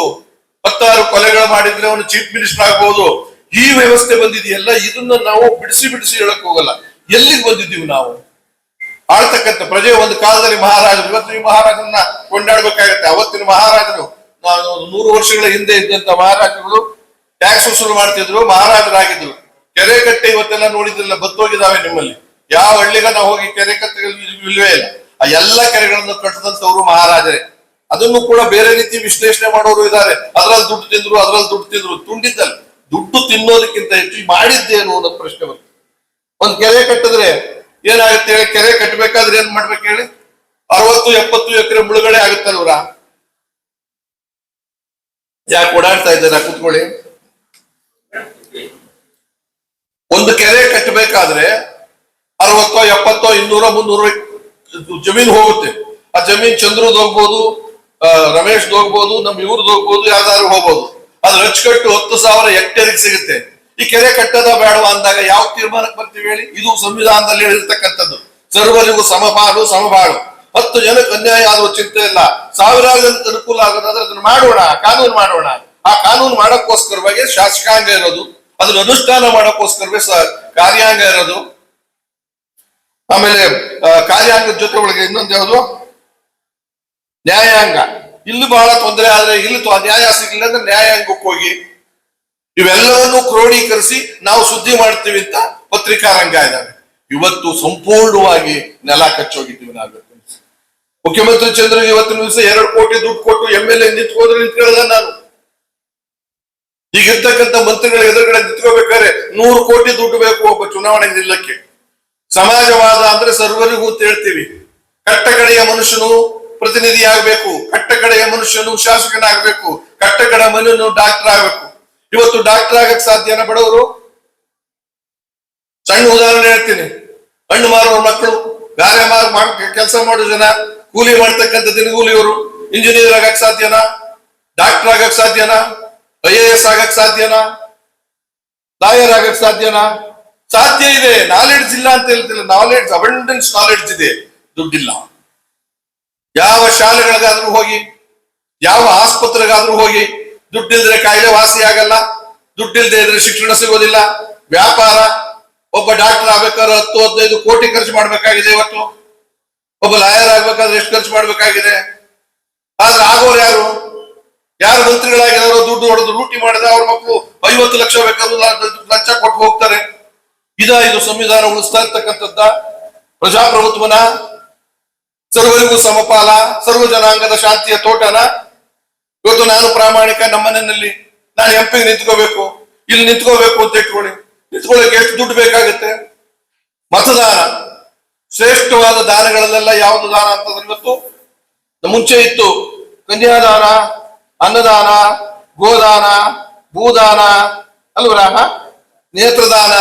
ಹತ್ತಾರು ಕೊಲೆಗಳು ಮಾಡಿದ್ರೆ ಅವನು ಚೀಫ್ ಮಿನಿಸ್ಟರ್ ಆಗ್ಬಹುದು ಈ ವ್ಯವಸ್ಥೆ ಬಂದಿದೆಯಲ್ಲ, ಇದನ್ನ ನಾವು ಬಿಡಿಸಿ ಬಿಡಿಸಿ ಹೇಳಕ್ ಹೋಗಲ್ಲ. ಎಲ್ಲಿಗೆ ಬಂದಿದ್ದೀವಿ ನಾವು? ಆಳ್ತಕ್ಕಂಥ ಪ್ರಜೆ ಒಂದು ಕಾಲದಲ್ಲಿ ಮಹಾರಾಜರು, ಇವತ್ತು ಈ ಮಹಾರಾಜರನ್ನ ಕೊಂಡಾಡ್ಬೇಕಾಗತ್ತೆ. ಅವತ್ತಿನ ಮಹಾರಾಜರು ನೂರು ವರ್ಷಗಳ ಹಿಂದೆ ಇದ್ದಂತ ಮಹಾರಾಜರು ಟ್ಯಾಕ್ಸ್ ವಸೂಲು ಮಾಡ್ತಿದ್ರು, ಮಹಾರಾಜರಾಗಿದ್ರು. ಕೆರೆ ಕಟ್ಟೆ ಇವತ್ತೆಲ್ಲ ನೋಡಿದ್ರೆಲ್ಲ, ಬತ್ತೋಗಿದಾವೆ ನಿಮ್ಮಲ್ಲಿ. ಯಾವ ಹಳ್ಳಿಗ ನಾವು ಹೋಗಿ ಕೆರೆ ಇಲ್ವೇ ಇಲ್ಲ. ಆ ಎಲ್ಲ ಕೆರೆಗಳನ್ನು ಕಟ್ಟದಂತವ್ರು ಮಹಾರಾಜರೇ. ಅದನ್ನು ಕೂಡ ಬೇರೆ ರೀತಿ ವಿಶ್ಲೇಷಣೆ ಮಾಡೋರು ಇದ್ದಾರೆ. ಅದ್ರಲ್ಲಿ ದುಡ್ಡು ತಿಂದ್ರು, ಅದ್ರಲ್ಲಿ ದುಡ್ಡು ತಿಂದ್ರು. ತುಂಡಿದ್ದಲ್ಲ ದುಡ್ಡು ತಿನ್ನೋದಕ್ಕಿಂತ ಹೆಚ್ಚು ಮಾಡಿದ್ದೇನು ಅನ್ನೋ ಪ್ರಶ್ನೆ ಬರ್ತದೆ ಒಂದ್ ಕೆರೆ ಕಟ್ಟಿದ್ರೆ ಏನಾಗುತ್ತೆ ಹೇಳಿ? ಕೆರೆ ಕಟ್ಟಬೇಕಾದ್ರೆ ಏನ್ ಮಾಡ್ಬೇಕು ಹೇಳಿ? ಅರವತ್ತು, ಎಪ್ಪತ್ತು ಎಕರೆ ಮುಳುಗಡೆ ಆಗುತ್ತಲ್ವ್ರ ಯಾಕೆ ಓಡಾಡ್ತಾ ಇದ್ದಾರೆ ಕುತ್ಕೊಳ್ಳಿ. ಒಂದು ಕೆರೆ ಕಟ್ಟಬೇಕಾದ್ರೆ ಅರವತ್ತೋ, ಎಪ್ಪತ್ತೋ, ಇನ್ನೂರ, ಮುನ್ನೂರ ಜಮೀನ್ ಹೋಗುತ್ತೆ. ಆ ಜಮೀನ್ ಚಂದ್ರದ್ ಹೋಗ್ಬೋದು ರಮೇಶ್ ಹೋಗ್ಬೋದು, ನಮ್ ಇವ್ರದ್ದು ಹೋಗ್ಬೋದು, ಯಾವ್ದಾದ್ರು ಹೋಗ್ಬೋದು. ಅದ್ರ ಅಚ್ಚುಕಟ್ಟು ಹತ್ತು ಸಾವಿರ ಹೆಕ್ಟೇರಿಗೆ ಸಿಗುತ್ತೆ. ಈ ಕೆರೆ ಕಟ್ಟದ ಬೇಡವ ಅಂದಾಗ ಯಾವ ತೀರ್ಮಾನಕ್ಕೆ ಬರ್ತೀವಿ ಹೇಳಿ? ಇದು ಸಂವಿಧಾನದಲ್ಲಿ ಹೇಳಿರ್ತಕ್ಕಂಥದ್ದು. ಸರ್ವರಿಗೂ ಸಮಪಾಲು ಸಮಬಾಳು. ಹತ್ತು ಜನಕ್ಕೆ ಅನ್ಯಾಯ ಆದ ಚಿಂತೆ ಇಲ್ಲ. ಸಾವಿರಾರು ಜನಕ್ಕೆ ಅನುಕೂಲ ಆಗೋದಾದ್ರೆ ಅದನ್ನ ಮಾಡೋಣ, ಕಾನೂನು ಮಾಡೋಣ. ಆ ಕಾನೂನು ಮಾಡೋಕ್ಕೋಸ್ಕರವಾಗಿ ಶಾಸಕಾಂಗ ಇರೋದು, ಅದನ್ನ ಅನುಷ್ಠಾನ ಮಾಡೋಕ್ಕೋಸ್ಕರವೇ ಕಾರ್ಯಾಂಗ ಇರೋದು. ಆಮೇಲೆ ಕಾರ್ಯಾಂಗದ ಜೊತೆ ಒಳಗೆ ಇನ್ನೊಂದು ಯಾವುದು? ನ್ಯಾಯಾಂಗ. ಇಲ್ಲಿ ಬಹಳ ತೊಂದರೆ ಆದ್ರೆ ಇಲ್ಲಿ ನ್ಯಾಯ ಸಿಗಲಿಲ್ಲ ಅಂದ್ರೆ ನ್ಯಾಯಾಂಗಕ್ಕೆ ಹೋಗಿ ಇವೆಲ್ಲವನ್ನು ಕ್ರೋಢೀಕರಿಸಿ ನಾವು ಸುದ್ದಿ ಮಾಡ್ತೀವಿ ಅಂತ ಪತ್ರಿಕಾ ರಂಗ ಇದ್ದಾರೆ ಇವತ್ತು ಸಂಪೂರ್ಣವಾಗಿ ನೆಲ ಕಚ್ಚೋಗಿದ್ದೀವಿ ನಾವು ಮುಖ್ಯಮಂತ್ರಿ ಚಂದ್ರ ಇವತ್ತಿನ ದಿವಸ ಎರಡು ಕೋಟಿ ದುಡ್ಡು ಕೊಟ್ಟು ಎಂ ಎಲ್ ಎ ನಿಂತ್ಕೋದ್ರೆ ನಿಂತ್ಕೊಳ್ಳದ ನಾನು. ಈಗಿರ್ತಕ್ಕಂಥ ಮಂತ್ರಿಗಳ ಎದುರುಗಡೆ ನಿಂತ್ಕೋಬೇಕಾದ್ರೆ ನೂರು ಕೋಟಿ ದುಡ್ಡು ಬೇಕು ಒಬ್ಬ ಚುನಾವಣೆ ನಿಲ್ಲಕ್ಕೆ. ಸಮಾಜವಾದ ಅಂದ್ರೆ ಸರ್ವರಿಗೂ ಅಂತ ಹೇಳ್ತೀವಿ. ಕಟ್ಟಕಡೆಯ ಮನುಷ್ಯನು ಪ್ರತಿನಿಧಿ ಆಗ್ಬೇಕು ಕಟ್ಟಕಡೆಯ ಮನುಷ್ಯನು ಶಾಸಕನಾಗ್ಬೇಕು. ಕಟ್ಟಕಡ ಮನುಷ್ಯನು ಡಾಕ್ಟರ್ ಆಗ್ಬೇಕು. ಇವತ್ತು ಡಾಕ್ಟರ್ ಆಗಕ್ ಸಾಧ್ಯನ ಬಡವರು? ಸಣ್ಣ ಉದಾಹರಣೆ ಹೇಳ್ತೀನಿ. ಹಣ್ಣು ಮಾರುವ ಮಕ್ಕಳು, ಗಾರೆ ಮಾರ್ ಕೆಲಸ ಮಾಡೋ ಜನ, ಕೂಲಿ ಮಾಡ್ತಕ್ಕಂಥ ದಿನಗೂಲಿಯವರು ಇಂಜಿನಿಯರ್ ಆಗಕ್ ಸಾಧ್ಯನಾ ಡಾಕ್ಟರ್ ಆಗಕ್ ಸಾಧ್ಯನಾ ಐ ಎ ಎಸ್ ಆಗಕ್ ಸಾಧ್ಯನಾ ಲಾಯರ್ ಆಗಕ್ ಸಾಧ್ಯನಾ ಸಾಧ್ಯ ಇದೆ. ನಾಲೆಡ್ಜ್ ಇಲ್ಲ ಅಂತ ಹೇಳ್ತಿಲ್ಲ. ನಾಲೆಡ್ಜ್ ಅಬಂಡೆನ್ಸ್ ನಾಲೆಡ್ಜ್ ಇದೆ. ದುಡ್ಡಿಲ್ಲ. ಯಾವ ಶಾಲೆಗಳಿಗಾದ್ರೂ ಹೋಗಿ, ಯಾವ ಆಸ್ಪತ್ರೆಗಾದ್ರೂ ಹೋಗಿ ದುಡ್ಡಿಲ್ದ್ರೆ ಕಾಯಿಲೆ ವಾಸಿ ಆಗಲ್ಲ, ದುಡ್ಡಿಲ್ದೆ ಇದ್ರೆ ಶಿಕ್ಷಣ ಸಿಗೋದಿಲ್ಲ. ವ್ಯಾಪಾರ, ಒಬ್ಬ ಡಾಕ್ಟರ್ ಆಗ್ಬೇಕಾದ್ರೆ ಹತ್ತು, ಹದಿನೈದು ಕೋಟಿ ಖರ್ಚು ಮಾಡ್ಬೇಕಾಗಿದೆ ಇವತ್ತು. ಒಬ್ಬ ಲಾಯರ್ ಆಗ್ಬೇಕಾದ್ರೆ ಎಷ್ಟು ಖರ್ಚು ಮಾಡ್ಬೇಕಾಗಿದೆ. ಆದ್ರೆ ಆಗೋರು ಯಾರು? ಯಾರು ಮಂತ್ರಿಗಳಾಗಿದಾರೋ ದುಡ್ಡು ಹೊಡೆದು ಲೂಟಿ ಮಾಡಿದ ಅವ್ರ ಮಕ್ಕಳು ಐವತ್ತು ಲಕ್ಷ ಬೇಕಾದ್ರೂ ಲಂಚ ಕೊಟ್ಟು ಹೋಗ್ತಾರೆ. ಇದ ಇದು ಸಂವಿಧಾನ ಉಳಿಸ್ತಾ ಇರ್ತಕ್ಕಂಥದ್ದ ಪ್ರಜಾಪ್ರಭುತ್ವನ ಸರ್ವರಿಗೂ ಸಮಪಾಲ, ಸರ್ವ ಜನಾಂಗದ ಶಾಂತಿಯ ತೋಟನ ಇವತ್ತು ನಾನು ಪ್ರಾಮಾಣಿಕ, ನಮ್ಮ ಮನೆಯಲ್ಲಿ ನಾನು ಎಂಪಿಗೆ ನಿಂತ್ಕೋಬೇಕು, ಇಲ್ಲಿ ನಿಂತ್ಕೋಬೇಕು ಅಂತ ಇಟ್ಕೊಳ್ಳಿ. ನಿಂತ್ಕೊಳ್ಳೋಕೆ ಎಷ್ಟು ದುಡ್ಡು ಬೇಕಾಗುತ್ತೆ? ಮತದಾನ, ಶ್ರೇಷ್ಠವಾದ ದಾನಗಳಲ್ಲೆಲ್ಲ ಯಾವುದು ದಾನ ಅಂತಂದ್ರೆ ಇವತ್ತು ಮುಂಚೆ ಇತ್ತು ಕನ್ಯಾದಾನ, ಅನ್ನದಾನ, ಗೋದಾನ, ಭೂದಾನ ಅಲ್ವರ ನೇತ್ರದಾನ,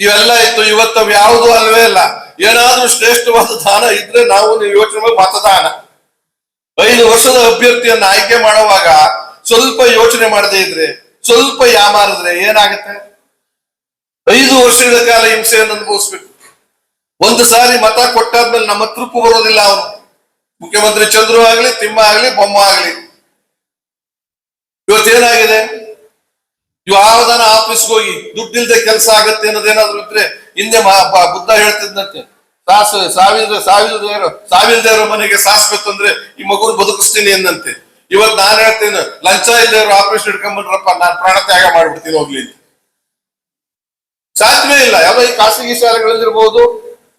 ಇವೆಲ್ಲ ಇತ್ತು. ಇವತ್ತು ಯಾವುದು ಅಲ್ವೇ ಇಲ್ಲ. ಏನಾದ್ರೂ ಶ್ರೇಷ್ಠವಾದ ದಾನ ಇದ್ರೆ ನಾವು ನೀವು ಯೋಚನೆ ಮತದಾನ. ಐದು ವರ್ಷದ ಅಭ್ಯರ್ಥಿಯನ್ನ ಆಯ್ಕೆ ಮಾಡುವಾಗ ಸ್ವಲ್ಪ ಯೋಚನೆ ಮಾಡದೇ ಇದ್ರೆ, ಸ್ವಲ್ಪ ಯಾಮಾರಿದ್ರೆ ಏನಾಗುತ್ತೆ? ಐದು ವರ್ಷಗಳ ಕಾಲ ಹಿಂಸೆಯನ್ನು ಅನುಭವಿಸ್ಬೇಕು. ಒಂದು ಸಾರಿ ಮತ ಕೊಟ್ಟಾದ್ಮೇಲೆ ನಮ್ಮ ತೃಪ್ಪು ಬರೋದಿಲ್ಲ ಅವನು. ಮುಖ್ಯಮಂತ್ರಿ ಚಂದ್ರು ಆಗ್ಲಿ, ತಿಮ್ಮ ಆಗ್ಲಿ, ಬೊಮ್ಮ ಆಗ್ಲಿ. ಇವತ್ತೇನಾಗಿದೆ ಯಾವ್ದಾನ ಆಫೀಸ್ಗೆ ಹೋಗಿ ದುಡ್ಡಿಲ್ದೆ ಕೆಲಸ ಆಗತ್ತೆ ಅನ್ನೋದೇನಾದ್ರು ಇದ್ರೆ, ಹಿಂದೆ ಬುದ್ಧ ಹೇಳ್ತಿದ್ದಂತೆ ಸಾಸ್ ಸಾವಿರ ಸಾವಿಲ್ದೇ ಇರೋ ಮನೆಗೆ ಸಾಸ್ಬೇಕು ಅಂದ್ರೆ ಈ ಮಗುನ ಬದುಕಿಸ್ತೀನಿ ಎಂದಂತೆ ಇವತ್ ನಾನ್ ಹೇಳ್ತೇನೆ, ಲಂಚ ಇಲ್ದೇ ಆಪರೇಷನ್ ಇಟ್ಕೊಂಡ್ಬಿಟ್ರಪ್ಪ ನಾನ್ ಪ್ರಾಣ ತ್ಯಾಗ ಮಾಡ್ಬಿಡ್ತೀನಿ ಹೋಗ್ಲಿ. ಸಾಧ್ಯವೇ ಇಲ್ಲ. ಯಾವ ಈ ಖಾಸಗಿ ಶಾಲೆಗಳಲ್ಲಿರ್ಬೋದು,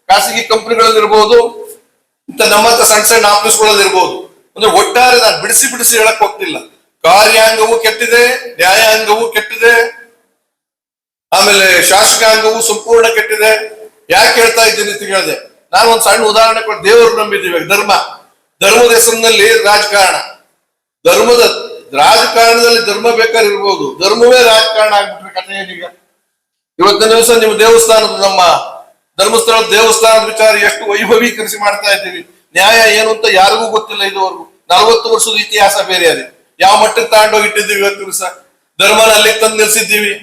ಖಾಸಗಿ ಕಂಪನಿಗಳಲ್ಲಿ ಇರ್ಬೋದು ಇಂತ ನಮ್ಮಂತ ಸಣ್ಣ ಸಣ್ಣ ಆಫೀಸ್ಗಳಲ್ಲಿರ್ಬೋದು. ಅಂದ್ರೆ ಒಟ್ಟಾರೆ ನಾನು ಬಿಡಿಸಿ ಬಿಡಿಸಿ ಹೇಳಕ್ ಹೋಗ್ತಿಲ್ಲ. ಕಾರ್ಯಾಂಗವೂ ಕೆಟ್ಟಿದೆ, ನ್ಯಾಯಾಂಗವೂ ಕೆಟ್ಟಿದೆ. ಆಮೇಲೆ ಶಾಸಕಾಂಗವು ಸಂಪೂರ್ಣ ಕೆಟ್ಟಿದೆ. ಯಾಕೆ ಹೇಳ್ತಾ ಇದ್ದೀನಿ ಅಂತ ಹೇಳಿದೆ ನಾನು ಒಂದು ಸಣ್ಣ ಉದಾಹರಣೆ ಕೊಟ್ಟು ದೇವರು ನಂಬಿದ್ದೀವಿ ಧರ್ಮ. ಧರ್ಮದ ಹೆಸರಿನಲ್ಲಿ ರಾಜಕಾರಣ. ಧರ್ಮದ ರಾಜಕಾರಣದಲ್ಲಿ ಧರ್ಮ ಬೇಕಾದ್ರೆ ಇರ್ಬೋದು ಧರ್ಮವೇ ರಾಜಕಾರಣ ಆಗ್ಬಿಟ್ರೆ ಕಥೆ ಏನೀಗ? ಇವತ್ತಿನ ದಿವಸ ನೀವು ದೇವಸ್ಥಾನದ ನಮ್ಮ ಧರ್ಮಸ್ಥಳ ದೇವಸ್ಥಾನದ ವಿಚಾರ ಎಷ್ಟು ವೈಭವೀಕರಿಸಿ ಮಾಡ್ತಾ ಇದ್ದೀವಿ. ನ್ಯಾಯ ಏನು ಅಂತ ಯಾರಿಗೂ ಗೊತ್ತಿಲ್ಲ ಇದುವರೆಗೂ. ನಲವತ್ತು ವರ್ಷದ ಇತಿಹಾಸ ಬೇರೆ ಅದೇ. ಯಾವ ಮಟ್ಟಕ್ಕೆ ತಗೊಂಡೋಗಿ ಇಟ್ಟಿದ್ದೀವಿ ಇವತ್ತು ದಿವಸ? ಧರ್ಮನ ಅಲ್ಲಿ ತಂದು ನಿಲ್ಸಿದ್ದೀವಿ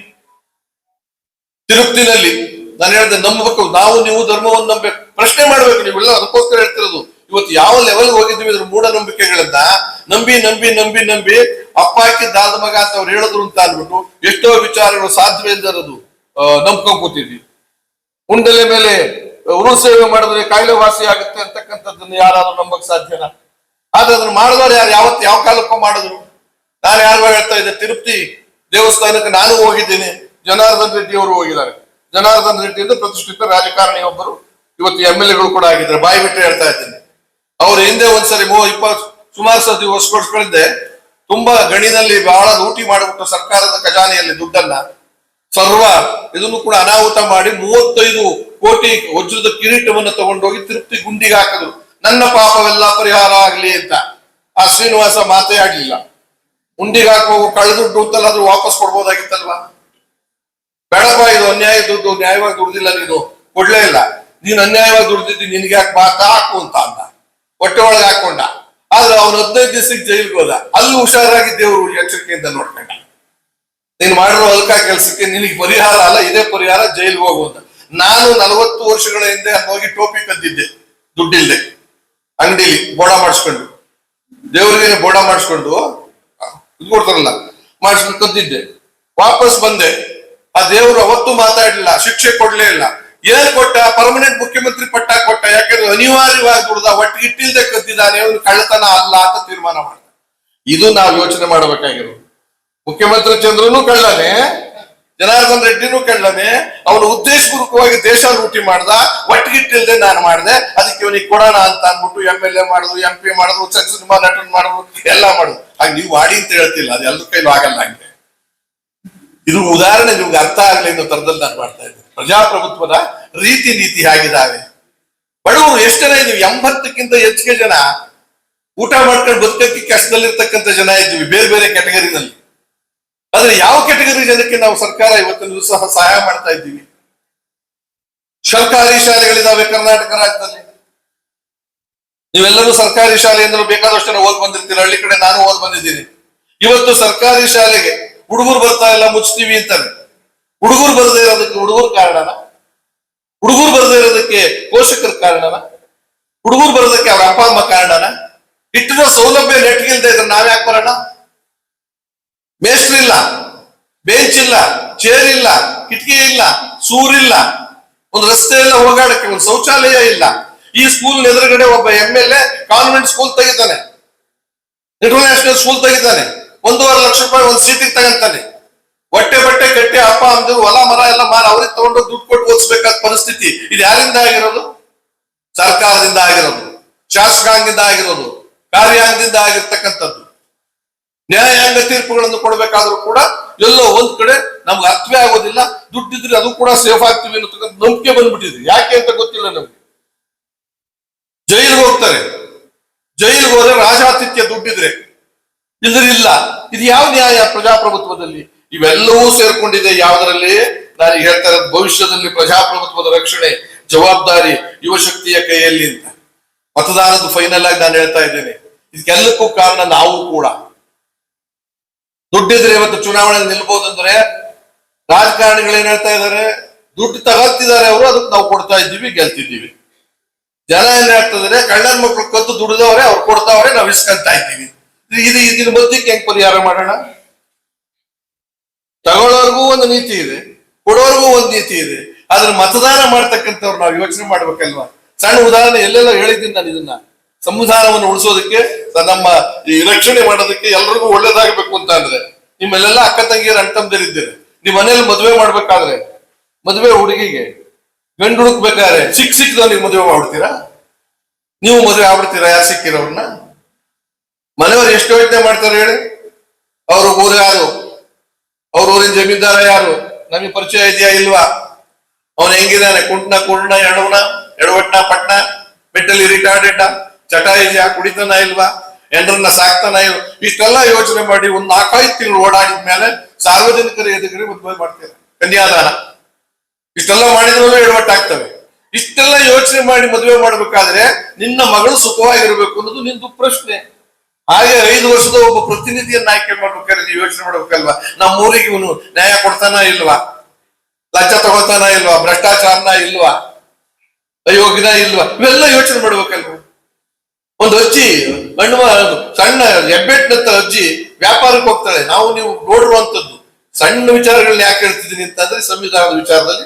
ತಿರುಪ್ತಿನಲ್ಲಿ. ನಾನು ಹೇಳ್ದೆ, ನಂಬಬೇಕು. ನಾವು ನೀವು ಧರ್ಮವನ್ನು ನಂಬಬೇಕು ಪ್ರಶ್ನೆ ಮಾಡ್ಬೇಕು ನೀವೆಲ್ಲ, ಅದಕ್ಕೋಸ್ಕರ ಹೇಳ್ತಿರೋದು. ಇವತ್ತು ಯಾವ ಲೆವೆಲ್ ಹೋಗಿದ್ದೀವಿ ಇದ್ರ ಮೂಢನಂಬಿಕೆಗಳನ್ನ ನಂಬಿ ನಂಬಿ ನಂಬಿ ನಂಬಿ ಅಪ್ಪ ಹಾಕಿ ದಾದ ಮಗ ಅಂತ ಅವ್ರು ಹೇಳಿದ್ರು ಅಂತ ಅಂದ್ಬಿಟ್ಟು ಎಷ್ಟೋ ವಿಚಾರಗಳು ಸಾಧ್ಯವೇ ಇಲ್ಲದರದು ನಂಬ್ಕೊಂಡ್ ಕೂತಿದ್ವಿ. ಉಂಡಲೆ ಮೇಲೆ ಉರು ಸೇವೆ ಮಾಡಿದ್ರೆ ಕಾಯಿಲೆ ವಾಸಿ ಆಗುತ್ತೆ ಅಂತಕ್ಕಂಥದ್ದನ್ನ ಯಾರಾದ್ರೂ ನಂಬಕ್ ಸಾಧ್ಯನಾ? ಆದ್ರೆ ಅದನ್ನ ಮಾಡಿದವ್ರು ಯಾರು? ಯಾವತ್ತು ಯಾವ ಕಾಲಕ್ಕೂ ಮಾಡಿದ್ರು. ನಾನು ಯಾರು ಹೇಳ್ತಾ ಇದ್ದೆ, ತಿರುಪತಿ ದೇವಸ್ಥಾನಕ್ಕೆ ನಾನು ಹೋಗಿದ್ದೇನೆ. ಜನಾರ್ದನ್ ರೆಡ್ಡಿ ಅವರು ಹೋಗಿದ್ದಾರೆ. ಜನಾರ್ದನ್ ರೆಡ್ಡಿ ಅಂತ ಪ್ರತಿಷ್ಠಿತ ರಾಜಕಾರಣಿ ಒಬ್ಬರು. ಇವತ್ತು ಎಂ ಎಲ್ ಎಗಳು ಕೂಡ ಆಗಿದ್ದಾರೆ. ಬಾಯಿ ಬಿಟ್ಟು ಹೇಳ್ತಾ ಇದ್ದೀನಿ. ಅವ್ರ ಹಿಂದೆ ಒಂದ್ಸರಿ ಮೂವ ಇಪ್ಪತ್ ಸುಮಾರು ಸತಿ ವರ್ಷಗಳಿಂದ ತುಂಬಾ ಗಣಿನಲ್ಲಿ ಬಹಳ ಲೂಟಿ ಮಾಡಿಬಿಟ್ಟು ಸರ್ಕಾರದ ಖಜಾನೆಯಲ್ಲಿ ದುಡ್ಡನ್ನ. ಸರ್ವ ಇದನ್ನು ಕೂಡ ಅನಾಹುತ ಮಾಡಿ ಮೂವತ್ತೈದು ಕೋಟಿ ವಜ್ರದ ಕಿರೀಟವನ್ನು ತಗೊಂಡೋಗಿ ತಿರುಪ್ತಿ ಗುಂಡಿಗೆ ಹಾಕಿದ್ರು. ನನ್ನ ಪಾಪವೆಲ್ಲ ಪರಿಹಾರ ಆಗ್ಲಿ ಅಂತ. ಆ ಶ್ರೀನಿವಾಸ ಮಾತೇ ಆಗ್ಲಿಲ್ಲ ಗುಂಡಿಗೆ ಹಾಕುವ ಕಳೆದು ಅಂತಲ್ಲ ಅದು ವಾಪಸ್ ಕೊಡ್ಬೋದಾಗಿತ್ತಲ್ವಾ? ಬೇಡಪ್ಪ, ಇದು ಅನ್ಯಾಯ ದುಡ್ಡು, ನ್ಯಾಯವಾಗಿ ದುಡ್ದಿಲ್ಲ ನೀನು. ಕೊಡ್ಲೇ ಇಲ್ಲ. ನೀನು ಅನ್ಯಾಯವಾಗಿ ದುಡ್ದಿದ್ದು, ನಿನ್ಗೆ ಯಾಕೆ ಮಾತ ಹಾಕು ಅಂತ ಅಂದ. ಹೊಟ್ಟೆ ಒಳಗೆ ಹಾಕೊಂಡ. ಆದ್ರೆ ಅವನು ಹದಿನೈದು ದಿವಸಕ್ಕೆ ಜೈಲ್ಗೆ ಹೋದ. ಅಲ್ಲಿ ಹುಷಾರಾಗಿ ದೇವರು ಎಚ್ಚರಿಕೆಯಿಂದ ನೋಡ್ಕೊಂಡ. ನೀನ್ ಮಾಡಿರೋ ಅಲ್ಕ ಕೆಲಸಕ್ಕೆ ನಿನಗೆ ಪರಿಹಾರ ಅಲ್ಲ, ಇದೇ ಪರಿಹಾರ ಜೈಲ್ಗೆ ಹೋಗುವಂತ ನಾನು ನಲವತ್ತು ವರ್ಷಗಳ ಹಿಂದೆ ಹೋಗಿ ಟೋಪಿ ಕದ್ದಿದ್ದೆ. ದುಡ್ಡಿಲ್ದೆ. ಅಂಗಡಿಲಿ ಬೋಡ ಮಾಡಿಸ್ಕೊಂಡು. ದೇವರಿಗೆ ಬೋಡ ಮಾಡಿಸ್ಕೊಂಡು, ಇದು ಕೊಡ್ತಾರಲ್ಲ, ಮಾಡಿಸ್ಕೊಂಡು ಕದ್ದಿದ್ದೆ. ವಾಪಸ್ ಬಂದೆ. ಆ ದೇವರು ಅವತ್ತು ಮಾತಾಡಲಿಲ್ಲ, ಶಿಕ್ಷೆ ಕೊಡ್ಲೇ ಇಲ್ಲ. ಏನ್ ಕೊಟ್ಟ? ಪರ್ಮನೆಂಟ್ ಮುಖ್ಯಮಂತ್ರಿ ಪಟ್ಟ ಕೊಟ್ಟ. ಯಾಕಂದ್ರೆ ಅನಿವಾರ್ಯವಾಗಿ ದುಡ್ದ ಒಟ್ಟಿಗಿಟ್ಟಿಲ್ದೆ ಕದ್ದಿದ್ದಾನೆ. ಅವನು ಕಳ್ಳತನ ಅಲ್ಲ ಅಂತ ತೀರ್ಮಾನ ಮಾಡ್ತಾನೆ ಇದು ನಾವು ಯೋಚನೆ ಮಾಡಬೇಕಾಗಿರೋದು. ಮುಖ್ಯಮಂತ್ರಿ ಚಂದ್ರನು ಕಳ್ಳನೆ, ಜನಾರ್ದನ್ ರೆಡ್ಡಿನೂ ಕಳ್ಳನೆ, ಅವನು ಉದ್ದೇಶಪೂರ್ವಕವಾಗಿ ದೇಶ ಲೂಟಿ ಮಾಡ್ದ ಒಟ್ಟಿಗಿಟ್ಟಿಲ್ದೆ ನಾನು ಮಾಡಿದೆ, ಅದಕ್ಕೆ ಇವನಿಗೆ ಕೊಡೋಣ ಅಂತ ಅಂದ್ಬಿಟ್ಟು ಎಂ ಎಲ್ ಎ ಮಾಡುದು ಎಂ ಪಿ ಮಾಡುದು ನಟನ್ ಮಾಡಿದ್ರು ಎಲ್ಲ ಮಾಡುದು. ಹಾಗೆ ನೀವು ಮಾಡಿ ಅಂತ ಹೇಳ್ತಿಲ್ಲ, ಅದು ಎಲ್ಲರ ಕೈಲೂ ಆಗಲ್ಲ ಹಂಗೆ. ಇದು ಉದಾಹರಣೆ ನಿಮ್ಗೆ ಅರ್ಥ ಆಗಲಿ ಅನ್ನೋ ತರದಲ್ಲಿ ನಾನು ಮಾಡ್ತಾ ಇದ್ದೀನಿ. ಪ್ರಜಾಪ್ರಭುತ್ವದ ರೀತಿ ನೀತಿ ಆಗಿದ್ದಾವೆ ಬಡವರು ಎಷ್ಟು ಜನ ಇದೀವಿ ಎಂಬತ್ತಕ್ಕಿಂತ ಹೆಚ್ಚಿಗೆ ಜನ. ಊಟ ಮಾಡ್ಕೊಂಡು ಬದುಕಕ್ಕೆ ಕಷ್ಟದಲ್ಲಿರ್ತಕ್ಕಂಥ ಜನ ಇದ್ದೀವಿ, ಬೇರೆ ಬೇರೆ ಕ್ಯಾಟಗರಿನಲ್ಲಿ. ಆದ್ರೆ ಯಾವ ಕ್ಯಾಟಗರಿ ಜನಕ್ಕೆ ನಾವು ಸರ್ಕಾರ ಇವತ್ತಿನ ದಿವಸ ಸಹಾಯ ಮಾಡ್ತಾ ಇದ್ದೀವಿ? ಸರ್ಕಾರಿ ಶಾಲೆಗಳಿದಾವೆ ಕರ್ನಾಟಕ ರಾಜ್ಯದಲ್ಲಿ. ನೀವೆಲ್ಲರೂ ಸರ್ಕಾರಿ ಶಾಲೆಯಿಂದಲೂ ಬೇಕಾದಷ್ಟು ಓದ್ ಬಂದಿರ್ತೀರ. ಹಳ್ಳಿ ಕಡೆ ನಾನು ಓದ್ ಬಂದಿದ್ದೀನಿ. ಇವತ್ತು ಸರ್ಕಾರಿ ಶಾಲೆಗೆ ಹುಡುಗರು ಬರ್ತಾ ಇಲ್ಲ, ಮುಚ್ತೀವಿ ಅಂತಾನೆ ಹುಡುಗರು ಬರದೇ ಇರೋದಕ್ಕೆ ಹುಡುಗರು ಕಾರಣನ? ಹುಡುಗರು ಬರದೇ ಇರೋದಕ್ಕೆ ಪೋಷಕರ ಕಾರಣನ? ಹುಡುಗರು ಬರೋದಕ್ಕೆ ಅವ್ರ ಅಪ್ಪ, ಅಮ್ಮ ಕಾರಣನ? ಇಟ್ಟಿರೋ ಸೌಲಭ್ಯ ನೆಟ್ಗಿಲ್ದೆ ಇದ್ರೆ ನಾವ್ ಯಾಕೆ ಬರೋಣ? ಮೇಸ್ಟ್ರಿಲ್ಲ ಬೆಂಚ್ ಇಲ್ಲ ಚೇರ್ ಇಲ್ಲ, ಕಿಟಕಿ ಇಲ್ಲ, ಸೂರಿಲ್ಲ. ಒಂದು ರಸ್ತೆ ಇಲ್ಲ, ಹೋಗಾಡಕ್ಕೆ ಒಂದು ಶೌಚಾಲಯ ಇಲ್ಲ. ಈ ಸ್ಕೂಲ್ ಎದುರುಗಡೆ ಒಬ್ಬ M L A convent school ತೆಗಿತಾನೆ. International school ತೆಗಿತಾನೆ. ಒಂದೂವರೆ ಲಕ್ಷ ರೂಪಾಯಿ ಒಂದು ಸೀಟಿಗೆ ತಗಂತಾನೆ. ಹೊಟ್ಟೆ ಬಟ್ಟೆ ಕಟ್ಟೆ ಅಪ್ಪ ಅಂದು ಹೊಲ, ಮರ ಎಲ್ಲ ಮಾರಿ ಅವ್ರಿಗೆ ತಗೊಂಡು ದುಡ್ಡು ಕೊಟ್ಟು ಓದಿಸ್ಬೇಕಾದ ಪರಿಸ್ಥಿತಿ. ಇದು ಯಾರಿಂದ ಆಗಿರೋದು? ಸರ್ಕಾರದಿಂದ ಆಗಿರೋದು, ಶಾಸಕಾಂಗದಿಂದ ಆಗಿರೋದು, ಕಾರ್ಯಾಂಗದಿಂದ ಆಗಿರ್ತಕ್ಕಂಥದ್ದು. ನ್ಯಾಯಾಂಗ ತೀರ್ಪುಗಳನ್ನು ಕೊಡಬೇಕಾದ್ರೂ ಕೂಡ ಎಲ್ಲೋ ಒಂದ್ ಕಡೆ ನಮ್ಗೆ ಅರ್ಥವೇ ಆಗೋದಿಲ್ಲ. ದುಡ್ಡಿದ್ರೆ ಅದು ಕೂಡ ಸೇಫ್ ಆಗ್ತೀವಿ ಅನ್ನತಕ್ಕಂಥ ನಂಬಿಕೆ ಬಂದ್ಬಿಟ್ಟಿದೆ. ಯಾಕೆ ಅಂತ ಗೊತ್ತಿಲ್ಲ ನಮ್ಗೆ. ಜೈಲಿಗೆ ಹೋಗ್ತಾರೆ. ಜೈಲಿಗೆ ಹೋದ್ರೆ ರಾಜಾತಿಥ್ಯ ದುಡ್ಡಿದ್ರೆ ಇಲ್ಲದ್ರೆ ಇಲ್ಲ ಇದು ಯಾವ ನ್ಯಾಯ ಪ್ರಜಾಪ್ರಭುತ್ವದಲ್ಲಿ? ಇವೆಲ್ಲವೂ ಸೇರ್ಕೊಂಡಿದೆ. ಯಾವುದರಲ್ಲಿ? ನಾನು ಹೇಳ್ತಾರೆ ಭವಿಷ್ಯದಲ್ಲಿ ಪ್ರಜಾಪ್ರಭುತ್ವದ ರಕ್ಷಣೆ, ಜವಾಬ್ದಾರಿ ಯುವಶಕ್ತಿಯ ಕೈಯಲ್ಲಿ ಅಂತ. ಮತದಾನದ ಫೈನಲ್ ಆಗಿ ನಾನು ಹೇಳ್ತಾ ಇದ್ದೇನೆ. ಇದಕ್ಕೆಲ್ಲಕ್ಕೂ ಕಾರಣ ನಾವು ಕೂಡ. ದುಡ್ಡಿದ್ರೆ ಇವತ್ತು ಚುನಾವಣೆ ನಿಲ್ಬಹುದಂದ್ರೆ ರಾಜಕಾರಣಿಗಳು ಏನ್ ಹೇಳ್ತಾ ಇದ್ದಾರೆ? ದುಡ್ಡು ತಗೊಳ್ತಿದ್ದಾರೆ ಅವರು, ಅದಕ್ಕೆ ನಾವು ಕೊಡ್ತಾ ಇದ್ದೀವಿ, ಗೆಲ್ತಿದ್ದೀವಿ. ಜನ ಏನ್ ಹೇಳ್ತಿದಾರೆ ಕಳ್ಳನ ಮಕ್ಳು ಕದ್ದು ದುಡಿದವ್ರೆ, ಅವ್ರು ಕೊಡ್ತಾವ್ರೆ, ನಾವು ಇಸ್ಕೊಂತ ಇದ್ದೀವಿ. ಇದು ಇದ್ರ ಮಧ್ಯಕ್ಕೆ ಹೆಂಗ್ ಪರಿಹಾರ ಮಾಡೋಣ? ತಗೊಳ್ಳೋರ್ಗೂ ಒಂದು ನೀತಿ ಇದೆ, ಕೊಡೋರ್ಗೂ ಒಂದು ನೀತಿ ಇದೆ. ಆದ್ರೆ ಮತದಾನ ಮಾಡ್ತಕ್ಕಂಥವ್ರು ನಾವು ಯೋಚನೆ ಮಾಡ್ಬೇಕಲ್ವಾ? ಸಣ್ಣ ಉದಾಹರಣೆ, ಎಲ್ಲೆಲ್ಲ ಹೇಳಿದ್ದೀನಿ ನಾನು ಇದನ್ನ. ಸಂವಿಧಾನವನ್ನು ಉಳಿಸೋದಕ್ಕೆ ನಮ್ಮ ಈ ರಕ್ಷಣೆ ಮಾಡೋದಕ್ಕೆ ಎಲ್ರಿಗೂ ಒಳ್ಳೇದಾಗಬೇಕು ಅಂತ ಅಂದ್ರೆ. ನಿಮ್ಮೆಲ್ಲೆಲ್ಲ ಅಕ್ಕ ತಂಗಿಯರು ಅಣ್ತಂದಿರಿದ್ದೀರಿ ನಿಮ್ ಮನೇಲಿ ಮದುವೆ ಮಾಡ್ಬೇಕಾದ್ರೆ, ಮದುವೆ ಹುಡುಗಿಗೆ ಗಂಡು ಹುಡುಕ್ಬೇಕಾದ್ರೆ ಸಿಕ್ ನೀವು ಮದುವೆ ಮಾಡ್ಬಿಡ್ತೀರಾ ನೀವು ಮದುವೆ ಆಗ್ಬಿಡ್ತೀರಾ? ಯಾರು ಸಿಕ್ಕಿರೋರ್ನ? ಮನೆಯವ್ರು ಎಷ್ಟು ಯೋಚನೆ ಮಾಡ್ತಾರೆ ಹೇಳಿ? ಅವ್ರ ಊರು ಯಾರು? ಅವ್ರ ಊರಿನ ಜಮೀನ್ದಾರ ಯಾರು? ನಮಗೆ ಪರಿಚಯ ಇದೆಯಾ ಇಲ್ವಾ? ಅವನು ಹೆಂಗಿದ್ದಾನೆ? ಕುಂಟ್ನ ಕುರ್ಣ ಎಡವನ, ಎಡವಟ್ನ, ಪಟ್ನ ಮೆಂಟಲಿ ರಿಟಾರ್ಡೆಡ್ ಚಟ ಇದೆಯಾ? ಕುಡಿತಾನ ಇಲ್ವಾ? ಎಂಡ್ರನ್ನ ಸಾಕ್ತಾನ ಇಲ್ವಾ? ಇಷ್ಟೆಲ್ಲ ಯೋಚನೆ ಮಾಡಿ ಒಂದ್ ನಾಲ್ಕೈದು ತಿಂಗಳು ಓಡಾಡಿದ ಮೇಲೆ ಸಾರ್ವಜನಿಕರ ಎದುರಿಗೆ ಮದುವೆ ಮಾಡ್ತಾರೆ. ಕನ್ಯಾದಾನ. ಇಷ್ಟೆಲ್ಲ ಮಾಡಿದ್ರೂ ಎಡವಟ್ಟಾಗ್ತವೆ ಇಷ್ಟೆಲ್ಲ ಯೋಚನೆ ಮಾಡಿ ಮದುವೆ ಮಾಡ್ಬೇಕಾದ್ರೆ ನಿನ್ನ ಮಗಳು ಸುಖವಾಗಿರ್ಬೇಕು ಅನ್ನೋದು ನಿಂದು ಪ್ರಶ್ನೆ. ಹಾಗೆ ಐದು ವರ್ಷದ ಒಬ್ಬ ಪ್ರತಿನಿಧಿಯನ್ನ ಆಯ್ಕೆ ಮಾಡ್ಬೇಕಾದ್ರೆ ನೀವು ಯೋಚನೆ ಮಾಡ್ಬೇಕಲ್ವಾ? ನಮ್ಮ ಊರಿಗೆ ಇವನು ನ್ಯಾಯ ಕೊಡ್ತಾನ ಇಲ್ವಾ? ಲಂಚ ತಗೋತಾನ ಇಲ್ವಾ? ಭ್ರಷ್ಟಾಚಾರನ ಇಲ್ವಾ? ಅಯೋಗ್ಯನ ಇಲ್ವಾ? ಇವೆಲ್ಲ ಯೋಚನೆ ಮಾಡ್ಬೇಕಲ್ವಾ? ಒಂದು ಅಜ್ಜಿ ಹಣ್ಣು ಮ- ಸಣ್ಣ ಹೆಬ್ಬೆಟ್ಟಿನಂತ ಅಜ್ಜಿ ವ್ಯಾಪಾರಕ್ಕೆ ಹೋಗ್ತಾಳೆ. ನಾವು ನೀವು ನೋಡಿರುವಂತದ್ದು ಸಣ್ಣ ವಿಚಾರಗಳನ್ನ ಯಾಕೆ ಹೇಳ್ತಿದ್ದೀನಿ ಅಂತಂದ್ರೆ ಸಂವಿಧಾನದ ವಿಚಾರದಲ್ಲಿ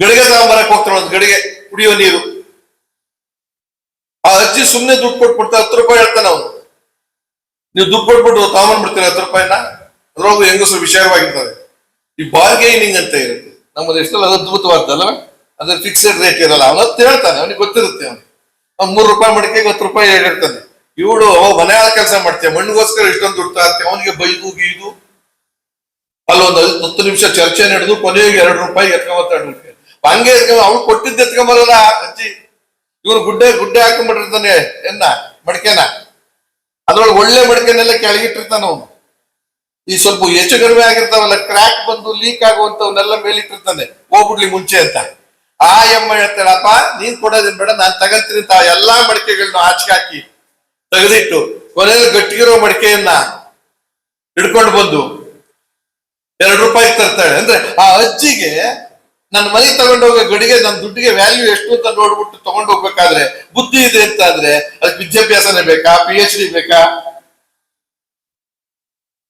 ಗಡಿಗೆ ತಗೊಂಬರಕ್ ಹೋಗ್ತಾಳೆ ಒಂದು ಗಡಿಗೆ ಕುಡಿಯೋ ನೀರು. ಆ ಅಜ್ಜಿ ಸುಮ್ನೆ ದುಡ್ಡು ಕೊಟ್ಬಿಡ್ತಾ ಹತ್ತು ರೂಪಾಯಿ ಹೇಳ್ತಾನೆ ಅವನು. ನೀವು ದುಡ್ಡು ಕೊಟ್ಬಿಟ್ಟು ತಗೊಂಡ್ಬಿಡ್ತೀರ ಹತ್ತು ರೂಪಾಯಿನ? ಅದ್ರೊಳಗು ಹೆಂಗಸರು ವಿಷಯವಾಗಿರ್ತಾರೆ ಈ ಬಾರ್ಗೈನಿಂಗ್ ಅಂತ ಇರುತ್ತೆ. ನಮ್ಮ ದೇಶದಲ್ಲಿ ಅದ್ಭುತವಾದಲ್ಲ ಅದ್ರ ಫಿಕ್ಸೆಡ್ ರೇಟ್ ಇರಲ್ಲ. ಅವನು ಹೇಳ್ತಾನೆ, ಅವನಿಗೆ ಗೊತ್ತಿರುತ್ತೆ ಅವನು. ಅವ್ನು ಮೂರು ರೂಪಾಯಿ ಮಡಿಕೆಗೆ ಹತ್ತು ರೂಪಾಯಿ ಹೇಳಿರ್ತಾನೆ ಇವಳು ಮನೆ ಕೆಲಸ ಮಾಡ್ತೀಯ, ಮಣ್ಣಿಗೋಸ್ಕರ ಇಷ್ಟೊಂದು ದುಡ್ಡು ತರ್ತೀಯ, ಅವನಿಗೆ ಬೈದು ಗೀದು ಅಲ್ಲೊಂದು ಹತ್ತು ನಿಮಿಷ ಚರ್ಚೆ ನಡೆದು ಕೊನೆಗೆ ಎರಡು ರೂಪಾಯಿ ಎತ್ಕೊಂಬತ್ತ ಹಂಗೆ ಎತ್ಕೊಂಡ್ ಅವಳು ಕೊಟ್ಟಿದ್ದು ಎತ್ಕೊಂಬರಲ್ಲ ಅಜ್ಜಿ. ಇವನು ಗುಡ್ಡೆ ಗುಡ್ಡೆ ಹಾಕೊಂಡ್ಬಿಟ್ಟಿರ್ತಾನೆ, ಎನ್ನ, ಮಡಿಕೆನ? ಅದ್ರೊಳಗೆ ಒಳ್ಳೆ ಮಡಿಕೆನೆಲ್ಲ ಕೆಳಗಿಟ್ಟಿರ್ತಾನ ಅವನು. ಈ ಸ್ವಲ್ಪ ಹೆಚ್ಚು ಕಡಿಮೆ ಆಗಿರ್ತಾವಲ್ಲ ಕ್ರ್ಯಾಕ್ ಬಂದು ಲೀಕ್ ಆಗುವಂತವನ್ನೆಲ್ಲ ಮೇಲಿಟ್ಟಿರ್ತಾನೆ. ಹೋಗ್ಬಿಡ್ಲಿ ಮುಂಚೆ ಅಂತ. ಆ ಎಮ್ಮ ಹೇಳ್ತಾಳಪ್ಪ, ನೀನ್ ಕೊಡೋದೇನ್ ಬೇಡ, ನಾನ್ ತಗಂತೀನಿ ಅಂತ ಎಲ್ಲಾ ಮಡಿಕೆಗಳನ್ನ ಆಚೆ ಹಾಕಿ ತೆಗೆದಿಟ್ಟು ಕೊನೆಯಲ್ಲಿ ಗಟ್ಟಿಗಿರೋ ಮಡಿಕೆಯನ್ನ ಹಿಡ್ಕೊಂಡು ಬಂದು ಎರಡು ರೂಪಾಯಿ ತರ್ತಾಳೆ. ಅಂದ್ರೆ ಆ ಅಜ್ಜಿಗೆ ನನ್ನ ಮನೆಗೆ ತಗೊಂಡೋಗೋ ಗಡಿಗೆ, ನನ್ನ ದುಡ್ಡಿಗೆ ವ್ಯಾಲ್ಯೂ ಎಷ್ಟು ಅಂತ ನೋಡ್ಬಿಟ್ಟು ತಗೊಂಡು ಹೋಗ್ಬೇಕಾದ್ರೆ ಬುದ್ಧಿ ಇದೆ ಅಂತ ಆದ್ರೆ ಅದಕ್ಕೆ ವಿದ್ಯಾಭ್ಯಾಸನೇ ಬೇಕಾ? ಪಿ ಎಚ್ ಡಿ ಬೇಕಾ?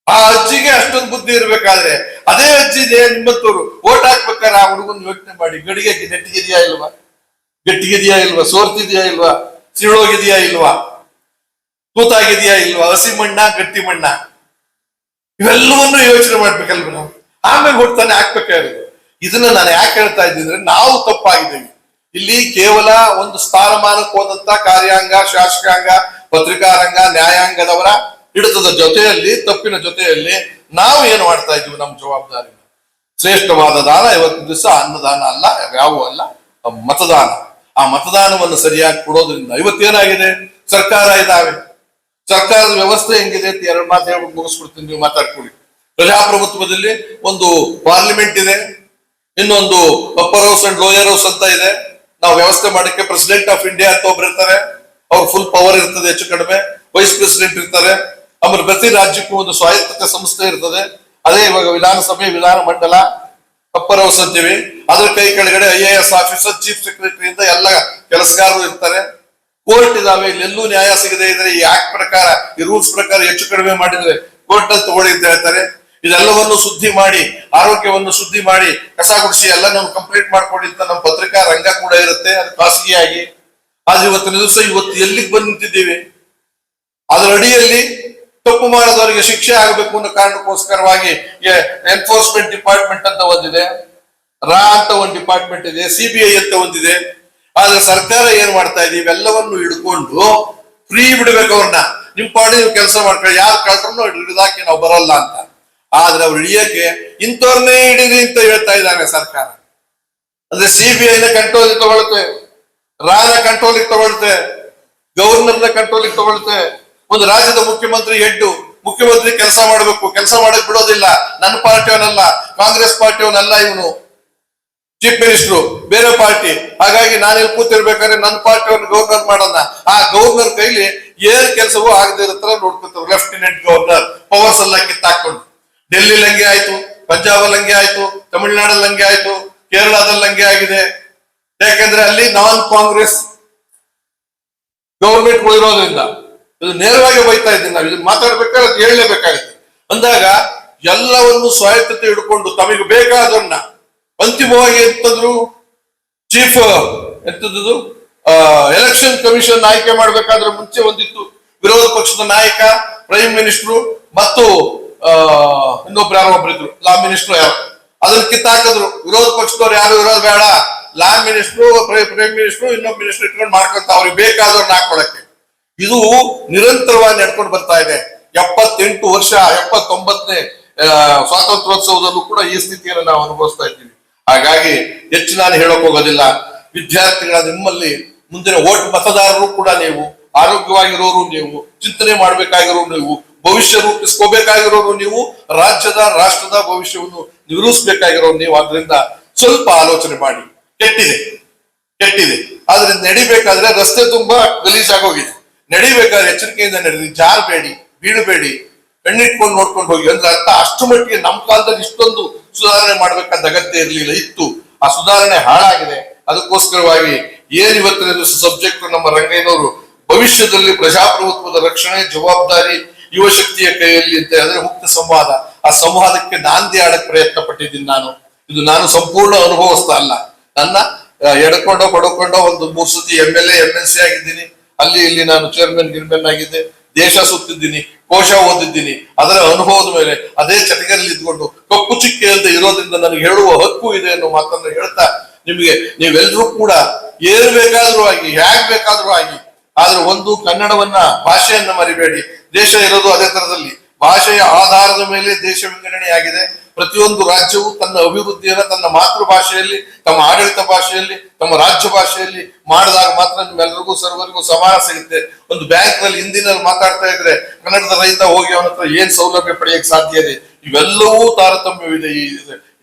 ಆ ಅಜ್ಜಿಗೆ ಅಷ್ಟೊಂದು ಬುದ್ಧಿ ಇರ್ಬೇಕಾದ್ರೆ ಅದೇ ಅಜ್ಜಿದೆ ನಿಮ್ಮಂತವ್ರು. ಓಟ್ ಹಾಕ್ಬೇಕಾದ್ರೆ ಆ ಹುಡುಗನ್ ಯೋಚನೆ ಮಾಡಿ ಗಡಿಗೆ ನೆಟ್ಟಿಗಿದೆಯಾ ಇಲ್ವಾ? ಗಟ್ಟಿಗಿದೆಯಾ ಇಲ್ವಾ? ಸೋರ್ತಿದೆಯಾ ಇಲ್ವಾ? ಸಿಳೋಗಿದೆಯಾ ಇಲ್ವಾ? ಕೂತಾಗಿದೆಯಾ ಇಲ್ವಾ? ಹಸಿ ಮಣ್ಣ, ಗಟ್ಟಿ ಮಣ್ಣ? ಇವೆಲ್ಲವನ್ನೂ ಯೋಚನೆ ಮಾಡ್ಬೇಕಲ್ವ ನಾವು? ಆಮೇಲೆ ಹೋಗ್ತಾನೆ ಹಾಕ್ಬೇಕಾಗಿರೋದು ಇದನ್ನ ನಾನು ಯಾಕೆ ಹೇಳ್ತಾ ಇದ್ದೀನಿ ನಾವು ತಪ್ಪಾಗಿದ್ದೇವೆ. ಇಲ್ಲಿ ಕೇವಲ ಒಂದು ಸ್ಥಾನಮಾನಕ್ಕೆ ಹೋದಂತ ಕಾರ್ಯಾಂಗ, ಶಾಸಕಾಂಗ, ಪತ್ರಿಕಾರಂಗ, ನ್ಯಾಯಾಂಗದವರ ಹಿಡಿತದ ಜೊತೆಯಲ್ಲಿ, ತಪ್ಪಿನ ಜೊತೆಯಲ್ಲಿ ನಾವು ಏನು ಮಾಡ್ತಾ ಇದ್ದೀವಿ ನಮ್ಮ ಜವಾಬ್ದಾರಿ ಶ್ರೇಷ್ಠವಾದ ದಾನ ಇವತ್ತಿನ ದಿವಸ ಅನ್ನದಾನ ಅಲ್ಲ ಯಾವ ಅಲ್ಲ ಮತದಾನ. ಆ ಮತದಾನವನ್ನು ಸರಿಯಾಗಿ ಕೊಡೋದ್ರಿಂದ ಇವತ್ತೇನಾಗಿದೆ? ಸರ್ಕಾರ ಇದಾವೆ. ಸರ್ಕಾರದ ವ್ಯವಸ್ಥೆ ಹೆಂಗಿದೆ ಅಂತ ಎರಡು ಮಾತು ಹೇಳ್ಬಿಟ್ಟು ಮುಗಿಸ್ಬಿಡ್ತೀನಿ, ನೀವು ಮಾತಾಡ್ಕೊಳ್ಳಿ. ಪ್ರಜಾಪ್ರಭುತ್ವದಲ್ಲಿ ಒಂದು ಪಾರ್ಲಿಮೆಂಟ್ ಇದೆ. ಇನ್ನೊಂದು upper house and lower house ಅಂತ ಇದೆ. ನಾವು ವ್ಯವಸ್ಥೆ ಮಾಡಕ್ಕೆ ಪ್ರೆಸಿಡೆಂಟ್ ಆಫ್ ಇಂಡಿಯಾ ಅಂತ ಒಬ್ರು ಇರ್ತಾರೆ. ಅವ್ರ ಫುಲ್ ಪವರ್ ಇರ್ತದೆ ಹೆಚ್ಚು ಕಡಿಮೆ. ವೈಸ್ ಪ್ರೆಸಿಡೆಂಟ್ ಇರ್ತಾರೆ. ಆಮೇಲೆ ಪ್ರತಿ ರಾಜ್ಯಕ್ಕೂ ಒಂದು ಸ್ವಾಯತ್ತತೆ ಸಂಸ್ಥೆ ಇರ್ತದೆ. ಅದೇ ಇವಾಗ ವಿಧಾನಸಭೆ, ವಿಧಾನ ಮಂಡಲ ಅಪ್ಪರ್ ಹೌಸ್ ಅಂತೀವಿ. ಅದ್ರ ಕೈ ಕೆಳಗಡೆ I A S officer chief secretary ಇಂದ ಎಲ್ಲ ಕೆಲಸಗಾರರು ಇರ್ತಾರೆ. ಕೋರ್ಟ್ ಇದಾವೆ. ಇಲ್ಲೆಲ್ಲೂ ನ್ಯಾಯ ಸಿಗದೆ ಇದ್ರೆ ಈ ಆಕ್ಟ್ ಪ್ರಕಾರ, ಈ ರೂಲ್ಸ್ ಪ್ರಕಾರ ಹೆಚ್ಚು ಕಡಿಮೆ ಮಾಡಿದ್ರೆ ಕೋರ್ಟ್ ಅಲ್ಲಿ ತಗೊಳ್ಳಿ ಅಂತ ಹೇಳ್ತಾರೆ. ಇದೆಲ್ಲವನ್ನು ಸುದ್ದಿ ಮಾಡಿ, ಆರೋಗ್ಯವನ್ನು ಶುದ್ಧಿ ಮಾಡಿ, ಕಸ ಗುಡಿಸಿ ಎಲ್ಲ ನಾವು ಕಂಪ್ಲೀಟ್ ಮಾಡ್ಕೊಡಿ ಅಂತ ನಮ್ಮ ಪತ್ರಿಕಾ ರಂಗ ಕೂಡ ಇರುತ್ತೆ, ಅದು ಖಾಸಗಿಯಾಗಿ. ಆದ್ರೆ ಇವತ್ತಿನ ದಿವಸ ಇವತ್ತು ಎಲ್ಲಿಗೆ ಬಂದು ನಿಂತಿದ್ದೀವಿ? ಅದರ ಅಡಿಯಲ್ಲಿ ತಪ್ಪು ಮಾಡದವರಿಗೆ ಶಿಕ್ಷೆ ಆಗಬೇಕು ಅನ್ನೋ ಕಾರಣಕ್ಕೋಸ್ಕರವಾಗಿ ಎನ್ಫೋರ್ಸ್ಮೆಂಟ್ ಡಿಪಾರ್ಟ್ಮೆಂಟ್ ಅಂತ ಒಂದಿದೆ. ರಾ ಅಂತ ಒಂದು ಡಿಪಾರ್ಟ್ಮೆಂಟ್ ಇದೆ ಸಿಬಿಐ ಅಂತ ಒಂದಿದೆ. ಆದ್ರೆ ಸರ್ಕಾರ ಏನ್ ಮಾಡ್ತಾ ಇದೆ? ಇವೆಲ್ಲವನ್ನು ಹಿಡ್ಕೊಂಡು ಫ್ರೀ ಬಿಡ್ಬೇಕು ಅವ್ರನ್ನ. ನಿಮ್ ಪಾಡಿ ನೀವು ಕೆಲಸ ಮಾಡ್ಕೊಳ್ಳಿ. ಯಾರು ಕಳ್ಕೊಂಡ್ರು ಹಿಡಿದಾಕಿ ನಾವು ಬರಲ್ಲ ಅಂತ. ಆದ್ರೆ ಅವ್ರು ಹಿಡಿಯಕ್ಕೆ ಇಂಥವ್ರನ್ನೇ ಹಿಡೀರಿ ಅಂತ ಹೇಳ್ತಾ ಇದ್ದಾನೆ ಸರ್ಕಾರ. ಅಂದ್ರೆ ಸಿಬಿಐ ನ ಕಂಟ್ರೋಲ್ ತಗೊಳುತ್ತೆ ರಾಜ ಕಂಟ್ರೋಲ್ ತಗೊಳುತ್ತೆ ಗವರ್ನರ್ನ ಕಂಟ್ರೋಲ್ ತಗೊಳುತ್ತೆ ಒಂದು ರಾಜ್ಯದ ಮುಖ್ಯಮಂತ್ರಿ ಹೆಡ್ಡು ಮುಖ್ಯಮಂತ್ರಿ ಕೆಲಸ ಮಾಡಬೇಕು. ಕೆಲಸ ಮಾಡಕ್ ಬಿಡೋದಿಲ್ಲ. ನನ್ನ ಪಾರ್ಟಿಯವನಲ್ಲ ಕಾಂಗ್ರೆಸ್ ಪಾರ್ಟಿಯವನಲ್ಲ ಇವನು. ಚೀಫ್ ಮಿನಿಸ್ಟ್ರು ಬೇರೆ ಪಾರ್ಟಿ ಹಾಗಾಗಿ ನಾನಿಲ್ಲಿ ಕೂತಿರ್ಬೇಕಾದ್ರೆ ನನ್ನ ಪಾರ್ಟಿಯವ್ರನ್ನ ಗವರ್ನರ್ ಮಾಡೋಣ ಆ ಗವರ್ನರ್ ಕೈಲಿ ಏನ್ ಕೆಲಸವೂ ಆಗದೆ ಇರೋ ತರ ನೋಡ್ಕೊತಾರೆ. ಲೆಫ್ಟಿನೆಂಟ್ ಗವರ್ನರ್ ಪವರ್ಸ್ ಎಲ್ಲ ಕಿತ್ತಾಕೊಂಡು ಡೆಲ್ಲಿಲಿ ಲಂಗೆ ಆಯ್ತು ಪಂಜಾಬ್ ಲಂಗೆ ಆಯ್ತು, ತಮಿಳುನಾಡಲ್ಲಿ ಲಂಗೆ ಆಯ್ತು ಕೇರಳದ ಲಂಗೆ ಆಗಿದೆ. ಯಾಕಂದ್ರೆ ಅಲ್ಲಿ ನಾನ್ ಕಾಂಗ್ರೆಸ್ ಗವರ್ಮೆಂಟ್ ಇರೋದ್ರಿಂದ ಇದು ನೇರವಾಗಿ ಬೈತಾ ಇದ್ದೀನಿ. ನಾವು ಇದು ಮಾತಾಡ್ಬೇಕಾದ್ರೆ ಅದು ಹೇಳಲೇಬೇಕಾಗುತ್ತೆ. ಅಂದಾಗ ಎಲ್ಲವನ್ನು ಸ್ವಾಯತ್ತತೆ ಹಿಡ್ಕೊಂಡು ತಮಗೆ ಬೇಕಾದನ್ನ ಅಂತಿಮವಾಗಿ ಎಂತಂದ್ರು ಚೀಫ್ ಎಂತದ್ದು ಎಲೆಕ್ಷನ್ ಕಮಿಷನ್ ಆಯ್ಕೆ ಮಾಡ್ಬೇಕಾದ್ರೆ ಮುಂಚೆ ಒಂದಿತ್ತು. ವಿರೋಧ ಪಕ್ಷದ ನಾಯಕ ಪ್ರೈಮ್ ಮಿನಿಸ್ಟ್ರು ಮತ್ತು ಇನ್ನೊಬ್ರು ಯಾರೋ ಒಬ್ರು ಇದ್ರು ಲಾ ಮಿನಿಸ್ಟರ್ ಯಾರು. ಅದನ್ನ ಕಿತ್ತಾಕಿದ್ರು. ವಿರೋಧ ಪಕ್ಷದವ್ರು ಯಾರು ವಿರೋಧ ಬೇಡ. ಲಾ ಮಿನಿಸ್ಟ್ರು ಪ್ರೈಮ್ ಮಿನಿಸ್ಟ್ರು ಇನ್ನೊಬ್ಬ ಮಿನಿಸ್ಟರ್ ಇಟ್ಕೊಂಡು ಮಾಡ್ಕೊಂತ ಅವ್ರಿಗೆ ಬೇಕಾದವ್ರನ್ನ ಹಾಕೊಳಕ್ಕೆ. ಇದು ನಿರಂತರವಾಗಿ ನಡ್ಕೊಂಡು ಬರ್ತಾ ಇದೆ. ಎಪ್ಪತ್ತೆಂಟು ವರ್ಷ, ಎಪ್ಪತ್ತೊಂಬತ್ತನೇ ಸ್ವಾತಂತ್ರ್ಯೋತ್ಸವದಲ್ಲೂ ಕೂಡ ಈ ಸ್ಥಿತಿಯನ್ನು ನಾವು ಅನುಭವಿಸ್ತಾ ಇದ್ದೀವಿ. ಹಾಗಾಗಿ ಹೆಚ್ಚು ನಾನು ಹೇಳಕ್ ಹೋಗೋದಿಲ್ಲ. ವಿದ್ಯಾರ್ಥಿಗಳ ನಿಮ್ಮಲ್ಲಿ ಮುಂದಿನ ಓಟ್ ಮತದಾರರು ಕೂಡ ನೀವು, ಆರೋಗ್ಯವಾಗಿರೋರು ನೀವು, ಚಿಂತನೆ ಮಾಡ್ಬೇಕಾಗಿರೋರು ನೀವು ಭವಿಷ್ಯ ರೂಪಿಸ್ಕೋಬೇಕಾಗಿರೋರು ನೀವು, ರಾಜ್ಯದ, ರಾಷ್ಟ್ರದ ಭವಿಷ್ಯವನ್ನು ನಿರ್ವಹಿಸಬೇಕಾಗಿರೋರು ನೀವು, ಆದ್ರಿಂದ ಸ್ವಲ್ಪ ಆಲೋಚನೆ ಮಾಡಿ. ಕೆಟ್ಟಿದೆ. ಕೆಟ್ಟಿದೆ. ಆದ್ರೆ ನಡಿಬೇಕಾದ್ರೆ ರಸ್ತೆ ತುಂಬಾ ಗಲೀಜಾಗೋಗಿದೆ ನಡಿಬೇಕಾದ್ರೆ ಎಚ್ಚರಿಕೆಯಿಂದ ನಡೆದಿ ಜಾರಬೇಡಿ ಬೀಳಬೇಡಿ ಕಣ್ಣಿಟ್ಕೊಂಡು ನೋಡ್ಕೊಂಡು ಹೋಗಿ. ಅಂದ್ರೆ ಅರ್ಥ ಅಷ್ಟು ಮಟ್ಟಿಗೆ ನಮ್ಮ ಕಾಲದಲ್ಲಿ ಇಷ್ಟೊಂದು ಸುಧಾರಣೆ ಮಾಡ್ಬೇಕಂತ ಅಗತ್ಯ ಇರಲಿಲ್ಲ, ಇತ್ತು. ಆ ಸುಧಾರಣೆ ಹಾಳಾಗಿದೆ. ಅದಕ್ಕೋಸ್ಕರವಾಗಿ ಏನ್ ಇವತ್ತಿನ ಸಬ್ಜೆಕ್ಟ್ ನಮ್ಮ ರಂಗಯ್ಯನವರು ಭವಿಷ್ಯದಲ್ಲಿ ಪ್ರಜಾಪ್ರಭುತ್ವದ ರಕ್ಷಣೆ ಜವಾಬ್ದಾರಿ ಯುವ ಶಕ್ತಿಯ ಕೈಯಲ್ಲಿ ಅಂತ ಹೇಳಿದ್ರೆ ಮುಕ್ತ ಸಂವಾದ. ಆ ಸಂವಾದಕ್ಕೆ ನಾಂದಿ ಆಡಕ್ ಪ್ರಯತ್ನ ಪಟ್ಟಿದ್ದೀನಿ ನಾನು. ಇದು ನಾನು ಸಂಪೂರ್ಣ ಅನುಭವಿಸ್ತಾ ಅಲ್ಲ. ನನ್ನ ಎಡಕೊಂಡ ಪಡ್ಕೊಂಡೋ ಒಂದು ಮೂರ್ ಸತಿ M L M L C ಆಗಿದ್ದೀನಿ. ಅಲ್ಲಿ ಇಲ್ಲಿ ನಾನು ಚೇರ್ಮನ್ ಗಿರ್ಮನ್ ಆಗಿದ್ದೆ. ದೇಶ ಸುತ್ತಿದ್ದೀನಿ, ಕೋಶ ಓದಿದ್ದೀನಿ. ಅದರ ಅನುಭವದ ಮೇಲೆ ಅದೇ ಚಟಗರಲ್ಲಿ ಇದ್ಕೊಂಡು ಕಪ್ಪು ಚಿಕ್ಕೆ ಅಂತ ಇರೋದ್ರಿಂದ ನನಗೆ ಹೇಳುವ ಹಕ್ಕು ಇದೆ ಅನ್ನೋ ಮಾತನ್ನ ಹೇಳ್ತಾ ನಿಮಗೆ ನೀವೆಲ್ಲರೂ ಕೂಡ ಏನ್ ಬೇಕಾದ್ರೂ ಆಗಿ ಹೇಗ್ ಬೇಕಾದ್ರೂ ಆಗಿ, ಆದ್ರೆ ಒಂದು ಕನ್ನಡವನ್ನ, ಭಾಷೆಯನ್ನ ಮರಿಬೇಡಿ. ದೇಶ ಇರೋದು ಅದೇ ತರದಲ್ಲಿ. ಭಾಷೆಯ ಆಧಾರದ ಮೇಲೆ ದೇಶ ವಿಂಗಡಣೆಯಾಗಿದೆ. ಪ್ರತಿಯೊಂದು ರಾಜ್ಯವು ತನ್ನ ಅಭಿವೃದ್ಧಿಯನ್ನು ತನ್ನ ಮಾತೃ ಭಾಷೆಯಲ್ಲಿ ತಮ್ಮ ಆಡಳಿತ ಭಾಷೆಯಲ್ಲಿ, ತಮ್ಮ ರಾಜ್ಯ ಭಾಷೆಯಲ್ಲಿ ಮಾಡಿದಾಗ ಮಾತ್ರ ನಿಮ್ಮೆಲ್ಲರಿಗೂ ಸರ್ವರಿಗೂ ಸಮಾನ ಸಿಗುತ್ತೆ. ಒಂದು ಬ್ಯಾಂಕ್ನಲ್ಲಿ ಹಿಂದಿನಲ್ಲಿ ಮಾತಾಡ್ತಾ ಇದ್ರೆ ಕನ್ನಡದ ರೈತ ಹೋಗಿ ಅವನ ಹತ್ರ ಏನ್ ಸೌಲಭ್ಯ ಪಡೆಯಕ್ಕೆ ಸಾಧ್ಯ ಇದೆ? ಇವೆಲ್ಲವೂ ತಾರತಮ್ಯವಿದೆ ಈ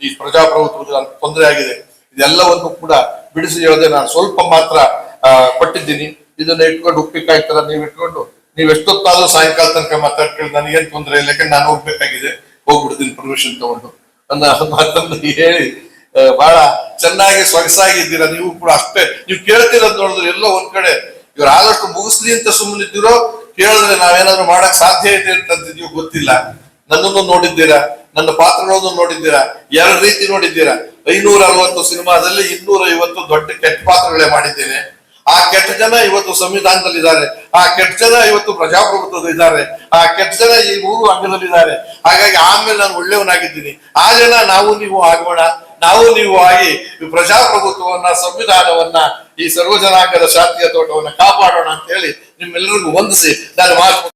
ಈ ಪ್ರಜಾಪ್ರಭುತ್ವದ ತೊಂದರೆ ಆಗಿದೆ. ಇದೆಲ್ಲವನ್ನು ಕೂಡ ಬಿಡಿಸಿ ಹೇಳದೆ ನಾನು ಸ್ವಲ್ಪ ಮಾತ್ರ ಕೊಟ್ಟಿದ್ದೀನಿ. ಇದನ್ನ ಇಟ್ಕೊಂಡು ಉಪ್ಪಿಕಾಯಿ ತರ ನೀವು ಇಟ್ಕೊಂಡು ನೀವು ಎಷ್ಟೊತ್ತಾದ್ರೂ ಸಾಯಂಕಾಲ ತನಕ ಮಾತಾಡ್ಕೊಳ್ಳಿ ನನಗೇನ್ ತೊಂದರೆ ಇಲ್ಲ, ಯಾಕಂದ್ರೆ ನಾನು ಹೋಗ್ಬೇಕಾಗಿದೆ. ಹೋಗ್ಬಿಡ್ತೀನಿ ಪರ್ಮಿಷನ್ ತಗೊಂಡು. ನನ್ನ ಮಾತನ್ನು ಹೇಳಿ. ಬಹಳ ಚೆನ್ನಾಗಿ ಸೊಗಸಾಗಿದ್ದೀರಾ? ನೀವು ಕೂಡ ಅಷ್ಟೇ, ನೀವು ಕೇಳ್ತಿರೋದ್ ನೋಡಿದ್ರೆ ಎಲ್ಲೋ ಒಂದ್ ಕಡೆ ಇವ್ರು ಆದಷ್ಟು ಮುಗಿಸ್ಲಿ ಅಂತ ಸುಮ್ಮನಿದ್ದೀರೋ ಕೇಳಿದ್ರೆ ನಾವೇನಾದ್ರೂ ಮಾಡಕ್ ಸಾಧ್ಯ ಇದೆ ನೀವು ಗೊತ್ತಿಲ್ಲ. ನನ್ನನ್ನು ನೋಡಿದ್ದೀರಾ? ನನ್ನ ಪಾತ್ರಗಳನ್ನು ನೋಡಿದ್ದೀರಾ? ಎರಡು ರೀತಿ ನೋಡಿದ್ದೀರಾ? ಐನೂರ ಅರವತ್ತು ಸಿನಿಮಾದಲ್ಲಿ ಇನ್ನೂರ ಐವತ್ತು ದೊಡ್ಡ ಕೆಟ್ಟ ಪಾತ್ರಗಳೇ ಮಾಡಿದ್ದೇನೆ. ಆ ಕೆಟ್ಟ ಜನ ಇವತ್ತು ಸಂವಿಧಾನದಲ್ಲಿ ಇದ್ದಾರೆ ಆ ಕೆಟ್ಟ ಜನ ಇವತ್ತು ಪ್ರಜಾಪ್ರಭುತ್ವದ ಇದ್ದಾರೆ ಆ ಕೆಟ್ಟ ಜನ ಈ ಮೂರು ಅಂಗದಲ್ಲಿದ್ದಾರೆ ಹಾಗಾಗಿ ಆಮೇಲೆ ನಾನು ಒಳ್ಳೆಯವನಾಗಿದ್ದೀನಿ. ಆ ಜನ ನಾವು ನೀವು ಆಗೋಣ. ನಾವು ನೀವು ಆಗಿ ಪ್ರಜಾಪ್ರಭುತ್ವವನ್ನ, ಸಂವಿಧಾನವನ್ನ, ಈ ಸರ್ವಜನಾಂಗದ ಶಾಂತಿಯ ತೋಟವನ್ನ ಕಾಪಾಡೋಣ ಅಂತ ಹೇಳಿ ನಿಮ್ಮೆಲ್ಲರಿಗೂ ವಂದಿಸಿ. ನಾನು ಮಾತು